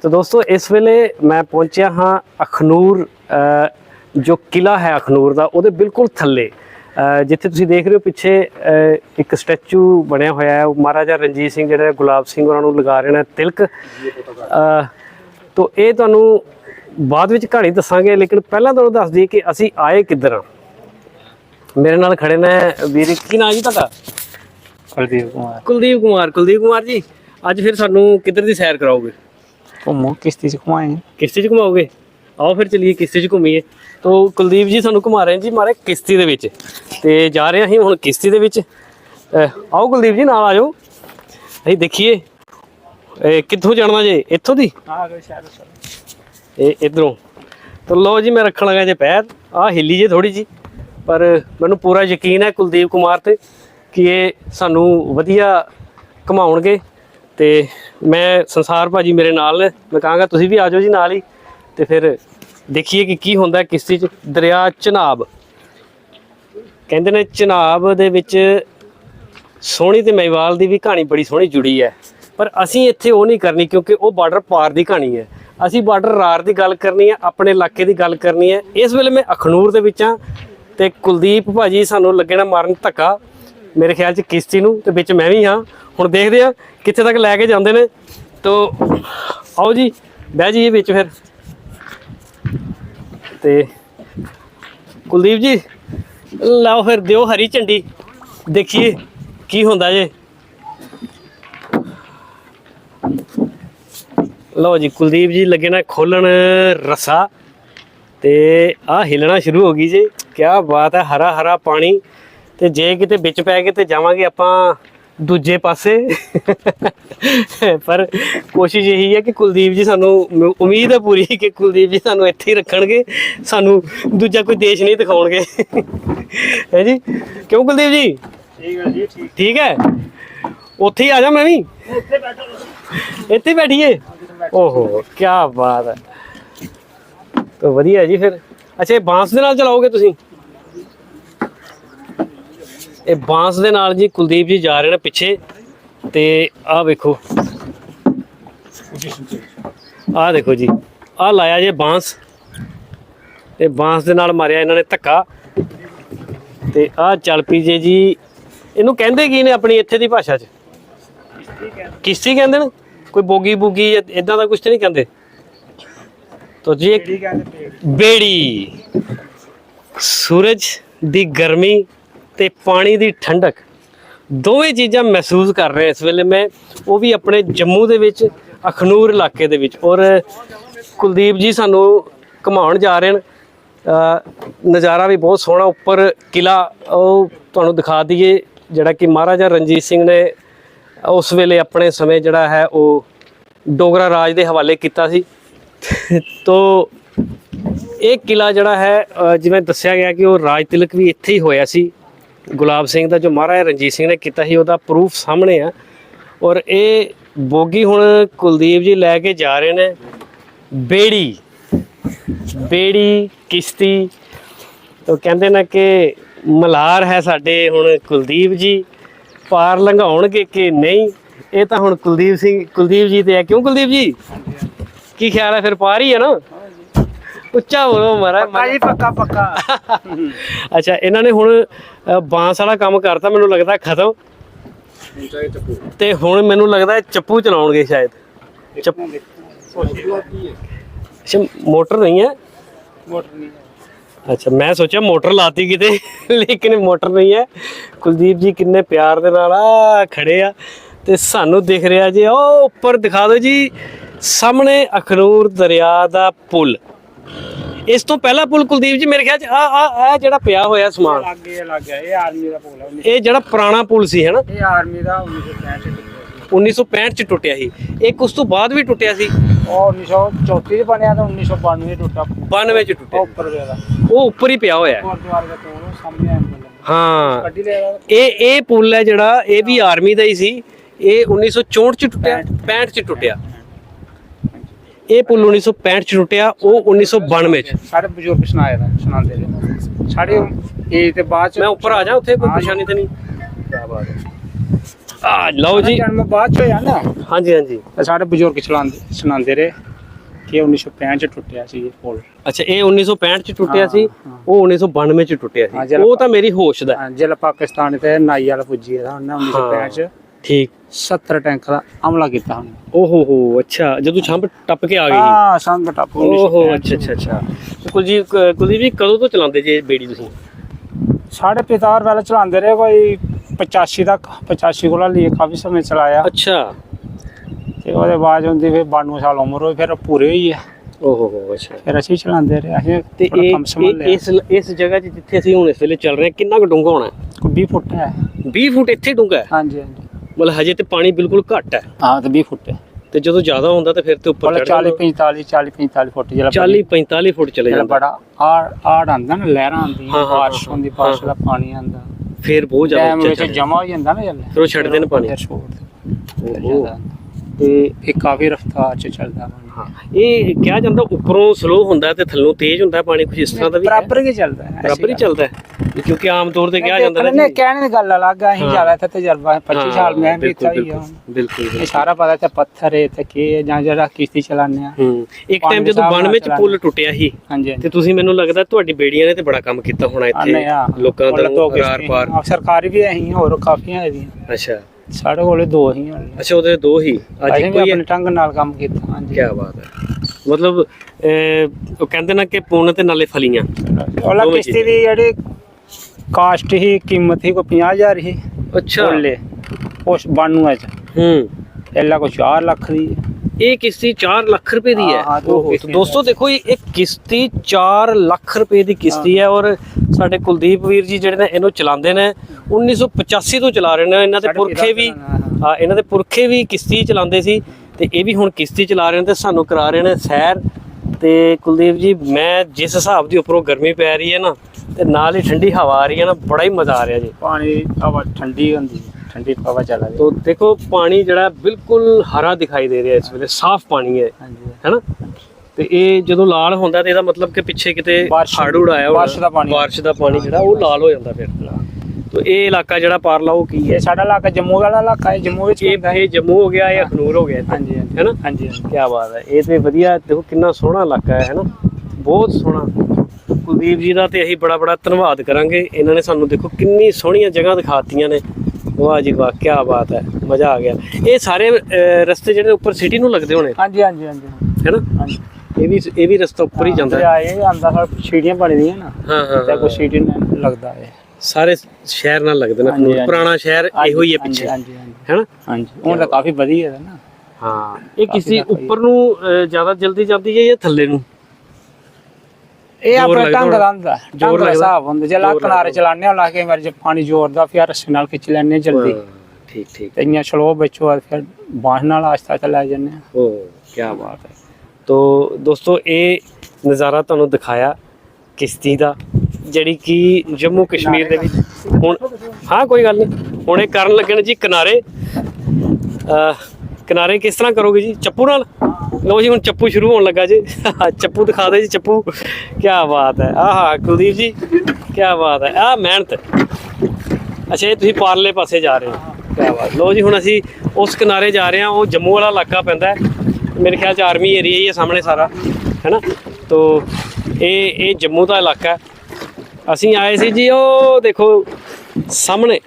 ਤਾਂ ਦੋਸਤੋ ਇਸ ਵੇਲੇ ਮੈਂ ਪਹੁੰਚਿਆ ਹਾਂ ਅਖਨੂਰ ਜੋ ਕਿਲਾ ਹੈ ਅਖਨੂਰ ਦਾ ਉਹਦੇ ਬਿਲਕੁਲ ਥੱਲੇ। ਜਿੱਥੇ ਤੁਸੀਂ ਦੇਖ ਰਹੇ ਹੋ ਪਿੱਛੇ ਇੱਕ ਸਟੈਚੂ ਬਣਿਆ ਹੋਇਆ ਹੈ। ਉਹ ਮਹਾਰਾਜਾ ਰਣਜੀਤ ਸਿੰਘ ਜਿਹੜੇ ਗੁਲਾਬ ਸਿੰਘ ਉਹਨਾਂ ਨੂੰ ਲਗਾ ਰਹੇ ਨੇ ਤਿਲਕ। ਤੋ ਇਹ ਤੁਹਾਨੂੰ ਬਾਅਦ ਵਿੱਚ ਕਹਾਣੀ ਦੱਸਾਂਗੇ ਲੇਕਿਨ ਪਹਿਲਾਂ ਤੁਹਾਨੂੰ ਦੱਸ ਦਈਏ ਕਿ ਅਸੀਂ ਆਏ ਕਿੱਧਰ ਮੇਰੇ ਨਾਲ ਖੜੇ ਨੇ ਵੀਰ ਕੀ ਨਾਂ ਜੀ ਤੁਹਾਡਾ? ਕੁਲਦੀਪ ਕੁਮਾਰ। ਕੁਲਦੀਪ ਕੁਮਾਰ ਕੁਲਦੀਪ ਕੁਮਾਰ ਜੀ ਅੱਜ ਫਿਰ ਸਾਨੂੰ ਕਿੱਧਰ ਦੀ ਸੈਰ ਕਰਾਓਗੇ? ਘੁੰਮੋ ਕਿਸ਼ਤੀ ਚ ਘੁਮਾਏ। ਕਿਸ਼ਤੀ 'ਚ ਘੁਮਾਓਗੇ? ਆਓ ਫਿਰ ਚਲੀਏ ਕਿਸ਼ਤੀ 'ਚ ਘੁੰਮੀਏ। ਤੋ ਕੁਲਦੀਪ ਜੀ ਸਾਨੂੰ ਘੁਮਾ ਰਹੇ ਜੀ ਮਾਰੇ ਕਿਸ਼ਤੀ ਦੇ ਵਿੱਚ। ਤੇ ਜਾ ਰਹੇ ਹਾਂ ਅਸੀਂ ਹੁਣ ਕਿਸ਼ਤੀ ਦੇ ਵਿੱਚ। ਆਓ ਕੁਲਦੀਪ ਜੀ ਨਾਲ ਆ ਜਾਓ। ਅਸੀਂ ਦੇਖੀਏ। ਇਹ ਕਿੱਥੋਂ ਜਾਣਾ ਜੇ? ਇੱਥੋਂ ਦੀ? ਆ ਗਏ ਸ਼ਾਇਦ ਇਹ ਇਧਰੋਂ। ਤਾਂ ਲੋ ਜੀ ਮੈਂ ਰੱਖਣ ਲੱਗਾ ਜੇ ਪੈਰ। ਆ ਹਿੱਲੀ ਜੇ ਥੋੜੀ ਜੀ ਪਰ ਮੈਨੂੰ ਪੂਰਾ ਯਕੀਨ ਹੈ ਕੁਲਦੀਪ ਕੁਮਾਰ ਤੇ ਕਿ ਇਹ ਸਾਨੂੰ ਵਧੀਆ ਘਮਾਉਣਗੇ। ਤੇ ਮੈਂ ਸੰਸਾਰ ਭਾਜੀ ਮੇਰੇ ਨਾਲ ਨੇ। ਮੈਂ ਕਹਾਂਗਾ ਤੁਸੀਂ ਵੀ ਆ ਜਾਓ ਜੀ ਨਾਲ ਹੀ ਤੇ ਫਿਰ ਦੇਖੀਏ ਕਿ ਕੀ ਹੁੰਦਾ ਕਿਸ਼ਤੀ 'ਚ। ਦਰਿਆ ਚਨਾਬ। ਕਹਿੰਦੇ ਨੇ ਚਨਾਬ ਦੇ ਵਿੱਚ ਸੋਹਣੀ ਤੇ ਮਹਿਵਾਲ ਦੀ ਵੀ ਕਹਾਣੀ ਬੜੀ ਸੋਹਣੀ ਜੁੜੀ ਹੈ। ਪਰ ਅਸੀਂ ਇੱਥੇ ਉਹ ਨਹੀਂ ਕਰਨੀ ਕਿਉਂਕਿ ਉਹ ਬਾਰਡਰ ਪਾਰ ਦੀ ਕਹਾਣੀ ਹੈ। ਅਸੀਂ ਬਾਰਡਰ ਰਾਰ ਦੀ ਗੱਲ ਕਰਨੀ ਹੈ, ਆਪਣੇ ਇਲਾਕੇ ਦੀ ਗੱਲ ਕਰਨੀ ਹੈ। ਇਸ ਵੇਲੇ ਮੈਂ ਅਖਨੂਰ ਦੇ ਵਿੱਚ ਹਾਂ ਤੇ ਕੁਲਦੀਪ ਭਾਜੀ ਸਾਨੂੰ ਲੱਗਣਾ ਮਾਰਨ ਧੱਕਾ। ਮੇਰੇ ਖਿਆਲ 'ਚ ਕਿਸ਼ਤੀ ਨੂੰ ਤੇ ਵਿੱਚ ਮੈਂ ਵੀ ਹਾਂ। ਹੁਣ ਦੇਖਦੇ ਆ ਕਿੱਥੇ ਤੱਕ ਲੈ ਕੇ ਜਾਂਦੇ ਨੇ। ਤੋ ਆਓ ਜੀ, ਬਹਿ ਜਾਈਏ ਵਿੱਚ ਫਿਰ। ਤੇ ਕੁਲਦੀਪ ਜੀ, ਲਓ ਫਿਰ ਦਿਓ ਹਰੀ ਝੰਡੀ। ਦੇਖੀਏ ਕੀ ਹੁੰਦਾ ਜੇ। ਲਓ ਜੀ, ਕੁਲਦੀਪ ਜੀ ਲੱਗੇ ਨਾ ਖੋਲਣ ਰਸਾ। ਤੇ ਆ ਹਿਲਣਾ ਸ਼ੁਰੂ ਹੋ ਗਈ ਜੀ। ਕੀ ਬਾਤ ਹੈ ਹਰਾ ਹਰਾ ਪਾਣੀ। ਤੇ ਜੇ ਕਿਤੇ ਵਿੱਚ ਪੈ ਗਏ ਤੇ ਜਾਵਾਂਗੇ ਆਪਾਂ ਦੂਜੇ ਪਾਸੇ। ਪਰ ਕੋਸ਼ਿਸ਼ ਇਹੀ ਹੈ ਕਿ ਕੁਲਦੀਪ ਜੀ ਸਾਨੂੰ ਉਮੀਦ ਹੈ ਪੂਰੀ ਕਿ ਕੁਲਦੀਪ ਜੀ ਸਾਨੂੰ ਇੱਥੇ ਹੀ ਰੱਖਣਗੇ। ਸਾਨੂੰ ਦੂਜਾ ਕੋਈ ਦੇਸ਼ ਨਹੀਂ ਦਿਖਾਉਣਗੇ। ਹੈ ਜੀ? ਕਿਉਂ ਕੁਲਦੀਪ ਜੀ? ਠੀਕ ਹੈ ਜੀ ਠੀਕ। ਠੀਕ ਹੈ। ਉੱਥੇ ਹੀ ਆ ਜਾ ਮੈਂ ਵੀ। ਇੱਥੇ ਬੈਠੋ ਇੱਥੇ ਹੀ ਬੈਠੀਏ। ਓਹੋ ਕੀ ਬਾਤ ਹੈ। ਤਾਂ ਵਧੀਆ ਜੀ ਫਿਰ। ਅੱਛਾ ਇਹ ਬਾਂਸ ਦੇ ਨਾਲ ਚਲਾਓਗੇ ਤੁਸੀਂ? ਇਹ ਬਾਂਸ ਦੇ ਨਾਲ ਜੀ ਕੁਲਦੀਪ ਜੀ ਜਾ ਰਹੇ ਨੇ ਪਿੱਛੇ ਤੇ ਆਹ ਵੇਖੋ। ਆਹ ਦੇਖੋ ਜੀ ਆਹ ਲਾਇਆ ਜੇ ਬਾਂਸ। ਤੇ ਬਾਂਸ ਦੇ ਨਾਲ ਮਾਰਿਆ ਇਹਨਾਂ ਨੇ ਧੱਕਾ। ਤੇ ਆਹ ਚੱਲ ਪਈ ਜੇ ਜੀ ਇਹਨੂੰ ਕਹਿੰਦੇ ਕੀ ਨੇ ਆਪਣੀ ਇੱਥੇ ਦੀ ਭਾਸ਼ਾ 'ਚ? ਕਿਸ਼ਤੀ ਕਹਿੰਦੇ ਨੇ? ਕੋਈ ਬੋਗੀ ਬੂਗੀ ਇਦਾਂ ਦਾ ਕੁਝ ਤੇ ਨਹੀਂ ਕਹਿੰਦੇ? ਤੋ ਜੀ ਬੇੜੀ। ਸੂਰਜ ਦੀ ਗਰਮੀ ਤੇ ਪਾਣੀ ਦੀ ਠੰਡਕ। ਦੋਵੇਂ ਚੀਜ਼ਾਂ ਮਹਿਸੂਸ ਕਰ ਰਹੇ ਇਸ ਵੇਲੇ ਮੈਂ। ਉਹ ਵੀ ਆਪਣੇ ਜੰਮੂ ਦੇ ਵਿੱਚ, ਅਖਨੂਰ ਇਲਾਕੇ ਦੇ ਵਿੱਚ। ਔਰ ਕੁਲਦੀਪ ਜੀ ਸਾਨੂੰ ਘੁਮਾਉਣ ਜਾ ਰਹੇ ਨੇ ਨਜ਼ਾਰਾ ਵੀ ਬਹੁਤ ਸੋਹਣਾ ਉੱਪਰ ਕਿਲਾ ਉਹ ਤੁਹਾਨੂੰ ਦਿਖਾ ਦਈਏ ਜਿਹੜਾ ਕਿ ਮਹਾਰਾਜਾ ਰਣਜੀਤ ਸਿੰਘ ਨੇ ਉਸ ਵੇਲੇ ਆਪਣੇ ਸਮੇਂ ਜਿਹੜਾ ਹੈ ਉਹ ਡੋਗਰਾ ਰਾਜ ਦੇ ਹਵਾਲੇ ਕੀਤਾ ਸੀ। ਤੋ, ਇਹ ਕਿਲਾ ਜਿਹੜਾ ਹੈ ਜਿਵੇਂ ਦੱਸਿਆ ਗਿਆ ਕਿ ਉਹ ਰਾਜ ਤਿਲਕ ਵੀ ਇੱਥੇ ਹੀ ਹੋਇਆ ਸੀ। ਗੁਲਾਬ ਸਿੰਘ ਦਾ ਜੋ ਮਹਾਰਾਜਾ ਰਣਜੀਤ ਸਿੰਘ ਨੇ ਕੀਤਾ ਸੀ ਉਹਦਾ ਪ੍ਰੂਫ ਸਾਹਮਣੇ ਆ। ਔਰ ਇਹ ਬੋਗੀ ਹੁਣ ਕੁਲਦੀਪ ਜੀ ਲੈ ਕੇ ਜਾ ਰਹੇ ਨੇ। ਬੇੜੀ ਬੇੜੀ ਕਿਸ਼ਤੀ ਤੋ ਕਹਿੰਦੇ ਨੇ ਕਿ ਮਲਾਰ ਹੈ ਸਾਡੇ ਹੁਣ ਕੁਲਦੀਪ ਜੀ। ਪਾਰ ਲੰਘਾਉਣਗੇ ਕਿ ਨਹੀਂ? ਇਹ ਤਾਂ ਹੁਣ ਕੁਲਦੀਪ ਸਿੰਘ ਕੁਲਦੀਪ ਜੀ ਤੇ ਹੈ। ਕਿਉਂ ਕੁਲਦੀਪ ਜੀ? ਕੀ ਖਿਆਲ ਹੈ? ਫਿਰ ਪਾਰ ਹੀ ਹੈ ਨਾ? ਉੱਚਾ ਬੋਲੋ ਮਾਰਾ ਪੱਕਾ ਜੀ ਪੱਕਾ ਪੱਕਾ। ਅੱਛਾ ਇਹਨਾਂ ਨੇ ਹੁਣ ਬਾਂਸ ਵਾਲਾ ਕੰਮ ਕਰਤਾ, ਮੈਨੂੰ ਲੱਗਦਾ ਖਤਮ। ਤੇ ਹੁਣ ਮੈਨੂੰ ਲੱਗਦਾ ਚੱਪੂ ਚਲਾਉਣਗੇ ਸ਼ਾਇਦ। ਚੱਪੂ ਅੱਛਾ, ਮੋਟਰ ਨਹੀਂ ਹੈ? ਮੋਟਰ ਨਹੀਂ ਅੱਛਾ, ਮੈਂ ਸੋਚਿਆ ਮੋਟਰ ਲਾਤੀ ਕਿਤੇ, ਲੇਕਿਨ ਮੋਟਰ ਨਹੀਂ ਹੈ। ਕੁਲਦੀਪ ਜੀ ਕਿੰਨੇ ਪਿਆਰ ਦੇ ਨਾਲ ਆ ਖੜੇ ਆ। ਤੇ ਸਾਨੂੰ ਦਿਖ ਰਿਹਾ ਜੀ, ਉਹ ਉੱਪਰ ਦਿਖਾ ਦਿਓ ਜੀ, ਸਾਹਮਣੇ ਅਖਨੂਰ ਦਰਿਆ ਦਾ ਪੁਲ। ਇਸ ਤੋਂ ਪਹਿਲਾ ਪੁਲ ਕੁਲਦੀਪ ਜੀ ਮੇਰੇ ਖਿਆਲ ਚ ਆ ਆ ਆ ਜਿਹੜਾ ਪਿਆ ਹੋਇਆ ਸਮਾਨ ਲੱਗ ਗਿਆ ਲੱਗ ਗਿਆ ਇਹ ਆਰਮੀ ਦਾ ਪੋਲ ਹੈ ਇਹ ਜਿਹੜਾ ਪੁਰਾਣਾ ਪੁਲ ਸੀ ਹੈ ਨਾ ਇਹ ਆਰਮੀ ਦਾ 1965 1965 ਚ ਟੁੱਟਿਆ ਸੀ। ਇੱਕ ਉਸ ਤੋਂ ਬਾਅਦ ਵੀ ਟੁੱਟਿਆ ਸੀ। ਉਹ 1934 ਚ ਬਣਿਆ ਤਾਂ 1992 ਟੁੱਟਾ 92 ਚ ਉਹ ਟੁੱਟਿਆ। ਉੱਪਰ ਦਾ। ਉਹ ਉੱਪਰ ਹੀ ਪਿਆ ਹੋਇਆ। ਹੈ। ਗੁਰਦੁਆਰੇ ਦਾ ਕੋਲ ਸਾਹਮਣੇ ਹਾਂ। ਇਹ ਇਹ ਪੁਲ ਹੈ ਜਿਹੜਾ ਇਹ ਵੀ ਆਰਮੀ ਦਾ ਹੀ ਸੀ। ਇਹ 1964 ਚ ਟੁੱਟਿਆ 65 ਚ ਟੁੱਟਿਆ। ਇਹ ਪੁਲ 1965 ਚ ਟੁੱਟਿਆ ਉਹ 1992 ਚ। ਸਾਰੇ ਬਜ਼ੁਰਗ ਸੁਣਾਏ ਦਾ ਸੁਣਾਉਂਦੇ ਨੇ। ਸਾਡੇ ਇਹ ਤੇ ਬਾਅਦ ਚ ਮੈਂ ਉੱਪਰ ਆ ਜਾ ਉੱਥੇ ਕੋਈ। ਪਰੇਸ਼ਾਨੀ ਤੇ ਨਹੀਂ। ਕਿਆ ਬਾਤ ਹੈ। ਆ ਲਓ ਜੀ। ਜਨਮ ਬਾਅਦ ਚ ਹੋਇਆ ਨਾ। ਹਾਂਜੀ ਹਾਂਜੀ। ਸਾਡੇ ਬਜ਼ੁਰਗ ਚਲਾਉਂਦੇ ਸੁਣਾਉਂਦੇ ਰਹੇ ਕਿ 1965 ਚ ਟੁੱਟਿਆ ਸੀ ਇਹ ਪੁਲ। ਅੱਛਾ ਇਹ 1965 ਚ ਟੁੱਟਿਆ ਸੀ। ਉਹ 1992 ਚ ਟੁੱਟਿਆ ਸੀ। ਉਹ ਤਾਂ ਮੇਰੀ ਹੋਸ਼ ਦਾ ਹੈ। ਜਿਹੜਾ ਪਾਕਿਸਤਾਨ ਤੇ ਨਾਈ ਵਾਲਾ ਪੁੱਜੀ ਇਹਦਾ ਉਹਨੇ 1965 ਚ। ਠੀਕ। 70 ਟੈਂਕ ਦਾ ਹਮਲਾ ਕੀਤਾ ਉਹਨੇ। ਓਹੋ ਹੋ ਅੱਛਾ ਜਦੋਂ ਛੰਭ ਟੱਪ ਕੇ ਆ ਗਈ। ਹਾਂ ਸੰਗ ਟੱਪ ਓਹੋ ਅੱਛਾ ਅੱਛਾ ਅੱਛਾ। ਕੁਲਜੀਤ ਕੁਲਦੀਪ ਜੀ ਕਦੋਂ ਤੋਂ ਚਲਾਉਂਦੇ ਜੇ ਬੇੜੀ ਤੁਸੀਂ? ਸਾਡੇ ਪਿਤਾ ਪਹਿਲਾਂ ਚਲਾਉਂਦੇ ਰਹੇ ਕੋਈ 85 ਤੱਕ 85 ਕੋਲ ਲਈ ਕਾਫੀ ਸਮੇਂ ਚਲਾਇਆ। ਅੱਛਾ। ਤੇ ਉਹਦੇ ਬਾਅਦ ਹੁੰਦੀ ਫਿਰ 92 ਸਾਲ ਉਮਰ ਹੋਈ ਫਿਰ ਪੂਰੇ ਹੋਈ ਹੈ ਓਹੋ ਹੋ ਅੱਛਾ। ਫਿਰ ਅਸੀਂ ਚਲਾਉਂਦੇ ਰਹੇ ਅਸੀਂ ਤੇ ਇਹ ਇਸ ਇਸ ਜਗ੍ਹਾ 'ਚ ਜਿੱਥੇ ਅਸੀਂ ਹੁਣ ਇਸ ਵੇਲੇ ਚੱਲ ਰਹੇ ਹਾਂ ਕਿੰਨਾ ਕੁ ਡੂੰਘਾ ਹੋਣਾ ਹੈ? ਕੋਈ 20 ਫੁੱਟ ਹੈ। 20 ਫੁੱਟ ਇੱਥੇ ਡੂੰਘਾ ਹੈ? ਹਾਂਜੀ ਹਾਂਜੀ। ਮਤਲਬ ਹਜੇ ਤੇ ਪਾਣੀ ਬਿਲਕੁਲ ਘੱਟ ਹੈ। ਹਾਂ ਤੇ 20 ਫੁੱਟ ਹੈ। ਤੇ ਜਦੋਂ ਜ਼ਿਆਦਾ ਹੁੰਦਾ ਤਾਂ ਫਿਰ ਤੇ ਉੱਪਰ ਚੜ੍ਹ 40 45 40 45 ਫੁੱਟ ਜਿਹੜਾ 40 45 ਫੁੱਟ ਚਲੇ ਜਾਂਦਾ। ਬੜਾ ਆੜ ਆੜ ਆਂਦਾ ਨਾ ਲਹਿਰਾਂ ਹਾਂ, ਬਾਰਿਸ਼ ਹੁੰਦੀ ਬਾਰਿਸ਼ ਦਾ ਪਾਣੀ ਆਂਦਾ ਫਿਰ ਬਹੁਤ ਜ਼ਿਆਦਾ ਉੱਚਾ ਵਿੱਚ ਜਮਾ ਹੋ ਜਾਂਦਾ ਨਾ ਫਿਰ ਉਹ ਛੱਡਦੇ ਨੇ ਪਾਣੀ। ਤੇ ਇਹ ਕਾਫੀ ਰਫ਼ਤਾਰ ਚ ਚੱਲਦਾ ਹਾਂ ਇਹ ਕਿਹਾ ਜਾਂਦਾ ਉੱਪਰੋਂ ਸਲੋ ਹੁੰਦਾ ਤੇ ਥੱਲੋਂ ਤੇਜ਼ ਹੁੰਦਾ ਪਾਣੀ ਕੁਝ ਇਸ ਤਰ੍ਹਾਂ ਦਾ ਵੀ ਹੈ ਬਰਾਬਰ ਹੀ ਚੱਲਦਾ ਹੈ ਬਰਾਬਰ ਹੀ ਚੱਲਦਾ ਹੈ ਕਿਉਂਕਿ ਆਮ ਤੌਰ ਤੇ ਕਿਹਾ ਜਾਂਦਾ ਨੇ ਕਹਿਣ ਦੀ ਗੱਲ ਅਲੱਗ ਆ ਅਸੀਂ। ਜ਼ਿਆਦਾ ਇੱਥੇ ਤਜਰਬਾ ਹੈ 25 ਸਾਲ ਮੈਂ ਵੀ ਇੱਥੇ ਹੀ ਹਾਂ ਬਿਲਕੁਲ ਇਹ। ਸਾਰਾ ਪਤਾ ਤੇ ਪੱਥਰ ਹੈ ਤੇ ਕੀ ਹੈ ਜਾਂ ਜਿਹੜਾ ਕਿਸ਼ਤੀ ਚਲਾਉਂਦੇ ਆ ਇੱਕ ਟਾਈਮ ਜਦੋਂ 92 ਚ। ਪੁਲ ਟੁੱਟਿਆ ਸੀ ਤੇ ਤੁਸੀਂ ਮੈਨੂੰ ਲੱਗਦਾ ਤੁਹਾਡੀ ਬੇੜੀਆਂ ਨੇ ਤੇ ਬੜਾ ਕੰਮ ਕੀਤਾ ਹੋਣਾ ਇੱਥੇ ਲੋਕਾਂ ਦੋ ਰਾਰ। ਪਾਰ ਸਰਕਾਰੀ ਵੀ ਅਸੀਂ ਹੋਰ ਕਾਫੀਆਂ ਹੈਗੀਆਂ ਅੱਛਾ ਸਾਡੇ ਕੋਲੇ ਦੋ ਹੀ ਹਨ ਅੱਛਾ ਉਹਦੇ ਦੋ ਹੀ? ਅੱਜ ਕੋਈ ਆਪਣੇ ਢੰਗ ਨਾਲ ਕੰਮ ਕੀਤਾ ਹਾਂਜੀ। ਕੀ ਬਾਤ ਹੈ। ਮਤਲਬ ਉਹ ਕਹਿੰਦੇ ਨਾ ਕਿ ਪੁੰਨ ਤੇ ਨਾਲੇ ਫਲੀਆਂ। ਉਹਲਾ ਕਿਸ਼ਤੀ ਦੀ ਜਿਹੜੀ ਕਾਸਟ ਹੀ ਕੀਮਤ ਹੀ ਕੋ 50000 ਹੀ ਅੱਛਾ। ਬੋਲੇ ਉਸ 92 ਚ ਹੂੰ। ਇਹਲਾ ਕੋ 4 ਲੱਖ ਦੀ। ਇਹ ਕਿਸ਼ਤੀ 4 ਲੱਖ ਰੁਪਏ ਦੀ ਹੈ? ਦੋਸਤੋ ਦੇਖੋ ਇਹ ਕਿਸ਼ਤੀ 4 ਲੱਖ ਰੁਪਏ ਦੀ ਕਿਸ਼ਤੀ ਹੈ ਔਰ ਸਾਡੇ ਕੁਲਦੀਪ ਵੀਰ ਜੀ ਜਿਹੜੇ ਨੇ ਇਹਨੂੰ ਚਲਾਉਂਦੇ ਨੇ 1985 ਤੋਂ ਚਲਾ ਰਹੇ ਨੇ ਇਹਨਾਂ ਦੇ ਪੁਰਖੇ ਵੀ ਹਾਂ, ਹਾਂ ਇਹਨਾਂ ਦੇ ਪੁਰਖੇ ਵੀ ਕਿਸ਼ਤੀ ਚਲਾਉਂਦੇ ਸੀ ਤੇ ਇਹ ਵੀ ਹੁਣ ਕਿਸ਼ਤੀ ਚਲਾ ਰਹੇ ਨੇ ਤੇ ਸਾਨੂੰ ਕਰਾ ਰਹੇ ਨੇ ਸੈਰ। ਤੇ ਕੁਲਦੀਪ ਜੀ ਮੈਂ ਜਿਸ ਹਿਸਾਬ ਦੀ ਉੱਪਰੋਂ ਗਰਮੀ ਪੈ ਰਹੀ ਹੈ ਨਾ ਤੇ ਨਾਲ ਹੀ ਠੰਡੀ ਹਵਾ ਆ ਰਹੀ ਹੈ ਨਾ ਬੜਾ ਹੀ ਮਜ਼ਾ ਆ ਰਿਹਾ ਜੀ। ਪਾਣੀ ਹਵਾ ਠੰਡੀ ਹੁੰਦੀ ਹੈ ਠੰਡੀ ਹਵਾ ਚੱਲ ਰਹੀ ਤੋ ਦੇਖੋ ਪਾਣੀ ਜਿਹੜਾ ਬਿਲਕੁਲ ਹਰਾ ਦਿਖਾਈ ਦੇ ਰਿਹਾ ਇਸ ਵੇਲੇ ਸਾਫ਼ ਪਾਣੀ ਹੈ ਹੈਨਾ ਤੇ ਇਹ ਜਦੋਂ ਲਾਲ ਹੁੰਦਾ ਤੇ ਇਹਦਾ ਮਤਲਬ ਕਿ ਪਿੱਛੇ ਕਿਤੇ ਹੜ੍ਹ ਉੜ ਆਇਆ ਹੋਣਾ। ਬਾਰਿਸ਼ ਦਾ ਪਾਣੀ। ਬਾਰਿਸ਼ ਦਾ ਪਾਣੀ ਜਿਹੜਾ ਉਹ ਲਾਲ ਹੋ ਜਾਂਦਾ ਫਿਰ। ਤੋ ਇਹ ਇਲਾਕਾ ਜਿਹੜਾ ਪਾਰਲਾ ਉਹ ਕੀ ਹੈ? ਇਹ ਸਾਡਾ ਇਲਾਕਾ ਜੰਮੂ ਵਾਲਾ ਇਲਾਕਾ ਹੈ ਜੰਮੂ ਵਿੱਚ ਇਹ ਇਹ ਜੰਮੂ ਹੋ ਗਿਆ ਇਹ ਅਖਨੂਰ ਹੋ ਗਿਆ। ਹਾਂਜੀ ਹਾਂਜੀ। ਹੈਨਾ ਹਾਂਜੀ ਹਾਂਜੀ। ਕੀ ਬਾਤ ਹੈ। ਇਹ ਤੇ ਵਧੀਆ ਦੇਖੋ ਕਿੰਨਾ ਸੋਹਣਾ ਇਲਾਕਾ ਹੈ ਹੈਨਾ ਬਹੁਤ ਸੋਹਣਾ। ਕੁਲਦੀਪ ਜੀ ਦਾ ਤੇ ਅਸੀਂ ਬੜਾ ਬੜਾ ਧੰਨਵਾਦ ਕਰਾਂਗੇ। ਇਹਨਾਂ ਨੇ ਸਾਨੂੰ ਦੇਖੋ ਕਿੰਨੀ ਸੋਹਣੀਆਂ ਜਗ੍ਹਾ ਦਿਖਾਤੀਆਂ ਨੇ। ਵਾਹ ਜੀ ਵਾਹ ਕੀ ਬਾਤ ਹੈ। ਮਜ਼ਾ ਆ ਗਿਆ। ਇਹ ਸਾਰੇ ਰਸਤੇ ਜਿਹੜੇ ਉੱਪਰ ਸਿਟੀ ਨੂੰ ਲੱਗਦੇ ਹੋਣੇ। ਹਾਂਜੀ ਹਾਂਜੀ ਹਾਂਜੀ। ਹੈਨਾ ਹਾਂਜੀ। ਇਹ ਵੀ ਇਹ ਵੀ ਰਸਤਾ ਉੱਪਰ ਹੀ ਜਾਂਦਾ ਹੈ। ਇਹ ਆਂਦਾ ਸਰ ਸੀੜੀਆਂ ਬਣੀ ਦੀਆਂ ਨਾ। ਹਾਂ ਹਾਂ ਤੇ। ਕੋਈ ਸੀੜੀ ਨਾਲ ਲੱਗਦਾ ਹੈ ਸਾਰੇ ਸ਼ਹਿਰ ਨਾਲ ਲੱਗਦੇ ਨੇ। ਪੁਰਾਣਾ ਸ਼ਹਿਰ ਇਹੋ ਹੀ ਹੈ ਪਿੱਛੇ। ਹੈਨਾ ਹਾਂਜੀ। ਹੁਣ ਤਾਂ ਕਾਫੀ ਵਧੀਆ ਹੈ ਨਾ। ਹਾਂ। ਇਹ ਕਿਸੇ ਉੱਪਰ ਨੂੰ ਜ਼ਿਆਦਾ ਜਲਦੀ ਜਾਂਦੀ ਹੈ ਜਾਂ ਥੱਲੇ ਨੂੰ? ਇਹ ਆਪਣਾ ਲੱਗਦਾ ਢੰਗ ਹੋਣਾ। ਦਾ ਹੁੰਦਾ ਜ਼ੋਰ ਦਾ। ਹਿਸਾਬ ਹੁੰਦਾ। ਜੇ ਲਾ ਕਿਨਾਰੇ। ਚਲਾਉਂਦੇ ਆ ਲਾ ਕੇ ਮੇਰੇ ਜੇ ਪਾਣੀ ਜ਼ੋਰ ਦਾ ਫਿਰ ਰੱਸੇ ਨਾਲ ਖਿੱਚ ਲੈਣੇ ਜਲਦੀ। ਠੀਕ ਠੀਕ। ਇੰਨਾ ਸਲੋ ਵਿੱਚੋਂ ਫਿਰ ਬਾਂਹ ਨਾਲ ਆਸਤਾ ਆਸਤਾ ਲੈ ਜਾਂਦੇ ਆ ਓ ਕੀ ਬਾਤ ਹੈ। ਤੋ ਦੋਸਤੋ, ਇਹ ਨਜ਼ਾਰਾ ਤੁਹਾਨੂੰ ਦਿਖਾਇਆ ਕਿਸ਼ਤੀ ਦਾ, ਜਿਹੜੀ ਕਿ ਜੰਮੂ ਕਸ਼ਮੀਰ ਦੇ ਵਿੱਚ ਹੁਣ ਹਾਂ, ਕੋਈ ਗੱਲ ਨਹੀਂ। ਹੁਣ ਇਹ ਕਰਨ ਲੱਗੇ ਨੇ ਜੀ ਕਿਨਾਰੇ। ਕਿਨਾਰੇ ਕਿਸ ਤਰ੍ਹਾਂ ਕਰੋਗੇ ਜੀ? ਚੱਪੂ ਨਾਲ? ਲਓ ਜੀ, ਹੁਣ ਚੱਪੂ ਸ਼ੁਰੂ ਹੋਣ ਲੱਗਾ ਜੀ। ਚੱਪੂ ਦਿਖਾ ਦੇ ਜੀ, ਚੱਪੂ। ਕੀ ਬਾਤ ਹੈ। ਆਹਾ, ਕੁਲਦੀਪ ਜੀ ਕੀ ਬਾਤ ਹੈ। ਆ, ਮਿਹਨਤ। ਅੱਛਾ, ਇਹ ਤੁਸੀਂ ਪਾਰਲੇ ਪਾਸੇ ਜਾ ਰਹੇ ਹੋ। ਕਿਆ ਬਾਤ। ਲੋ ਜੀ, ਹੁਣ ਅਸੀਂ ਉਸ ਕਿਨਾਰੇ ਜਾ ਰਹੇ ਹਾਂ, ਉਹ ਜੰਮੂ ਵਾਲਾ ਇਲਾਕਾ ਪੈਂਦਾ ਮੇਰੇ ਖਿਆਲ ਚ ਆਰਮੀ ਏਰੀਆ ਹੀ ਹੈ ਸਾਹਮਣੇ ਸਾਰਾ, ਹੈਨਾ? ਤੋ ਇਹ ਇਹ ਜੰਮੂ ਦਾ ਇਲਾਕਾ ਅਸੀਂ ਆਏ ਸੀ ਜੀ, ਉਹ ਦੇਖੋ, ਸਾਹਮਣੇ,